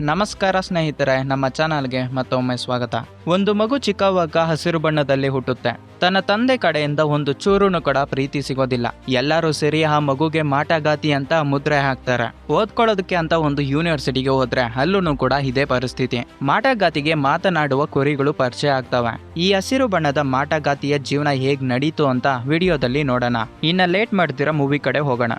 ನಮಸ್ಕಾರ ಸ್ನೇಹಿತರೆ, ನಮ್ಮ ಚಾನಲ್ಗೆ ಮತ್ತೊಮ್ಮೆ ಸ್ವಾಗತ. ಒಂದು ಮಗು ಚಿಕ್ಕವಾಗ ಹಸಿರು ಬಣ್ಣದಲ್ಲಿ ಹುಟ್ಟುತ್ತೆ. ತನ್ನ ತಂದೆ ಕಡೆಯಿಂದ ಒಂದು ಚೂರುನು ಕೂಡ ಪ್ರೀತಿ ಸಿಗೋದಿಲ್ಲ. ಎಲ್ಲರೂ ಸೇರಿ ಆ ಮಗುಗೆ ಮಾಟಗಾತಿ ಅಂತ ಮುದ್ರೆ ಹಾಕ್ತಾರೆ. ಓದ್ಕೊಳ್ಳೋದಕ್ಕೆ ಅಂತ ಒಂದು ಯೂನಿವರ್ಸಿಟಿಗೆ ಹೋದ್ರೆ ಅಲ್ಲೂ ಕೂಡ ಇದೇ ಪರಿಸ್ಥಿತಿ. ಮಾಟಗಾತಿಗೆ ಮಾತನಾಡುವ ಕುರಿಗಳು ಪರಿಚಯ ಆಗ್ತವೆ. ಈ ಹಸಿರು ಬಣ್ಣದ ಮಾಟಗಾತಿಯ ಜೀವನ ಹೇಗ್ ನಡೀತು ಅಂತ ವಿಡಿಯೋದಲ್ಲಿ ನೋಡೋಣ. ಇನ್ನ ಲೇಟ್ ಮಾಡ್ತಿರೋ ಮೂವಿ ಕಡೆ ಹೋಗೋಣ.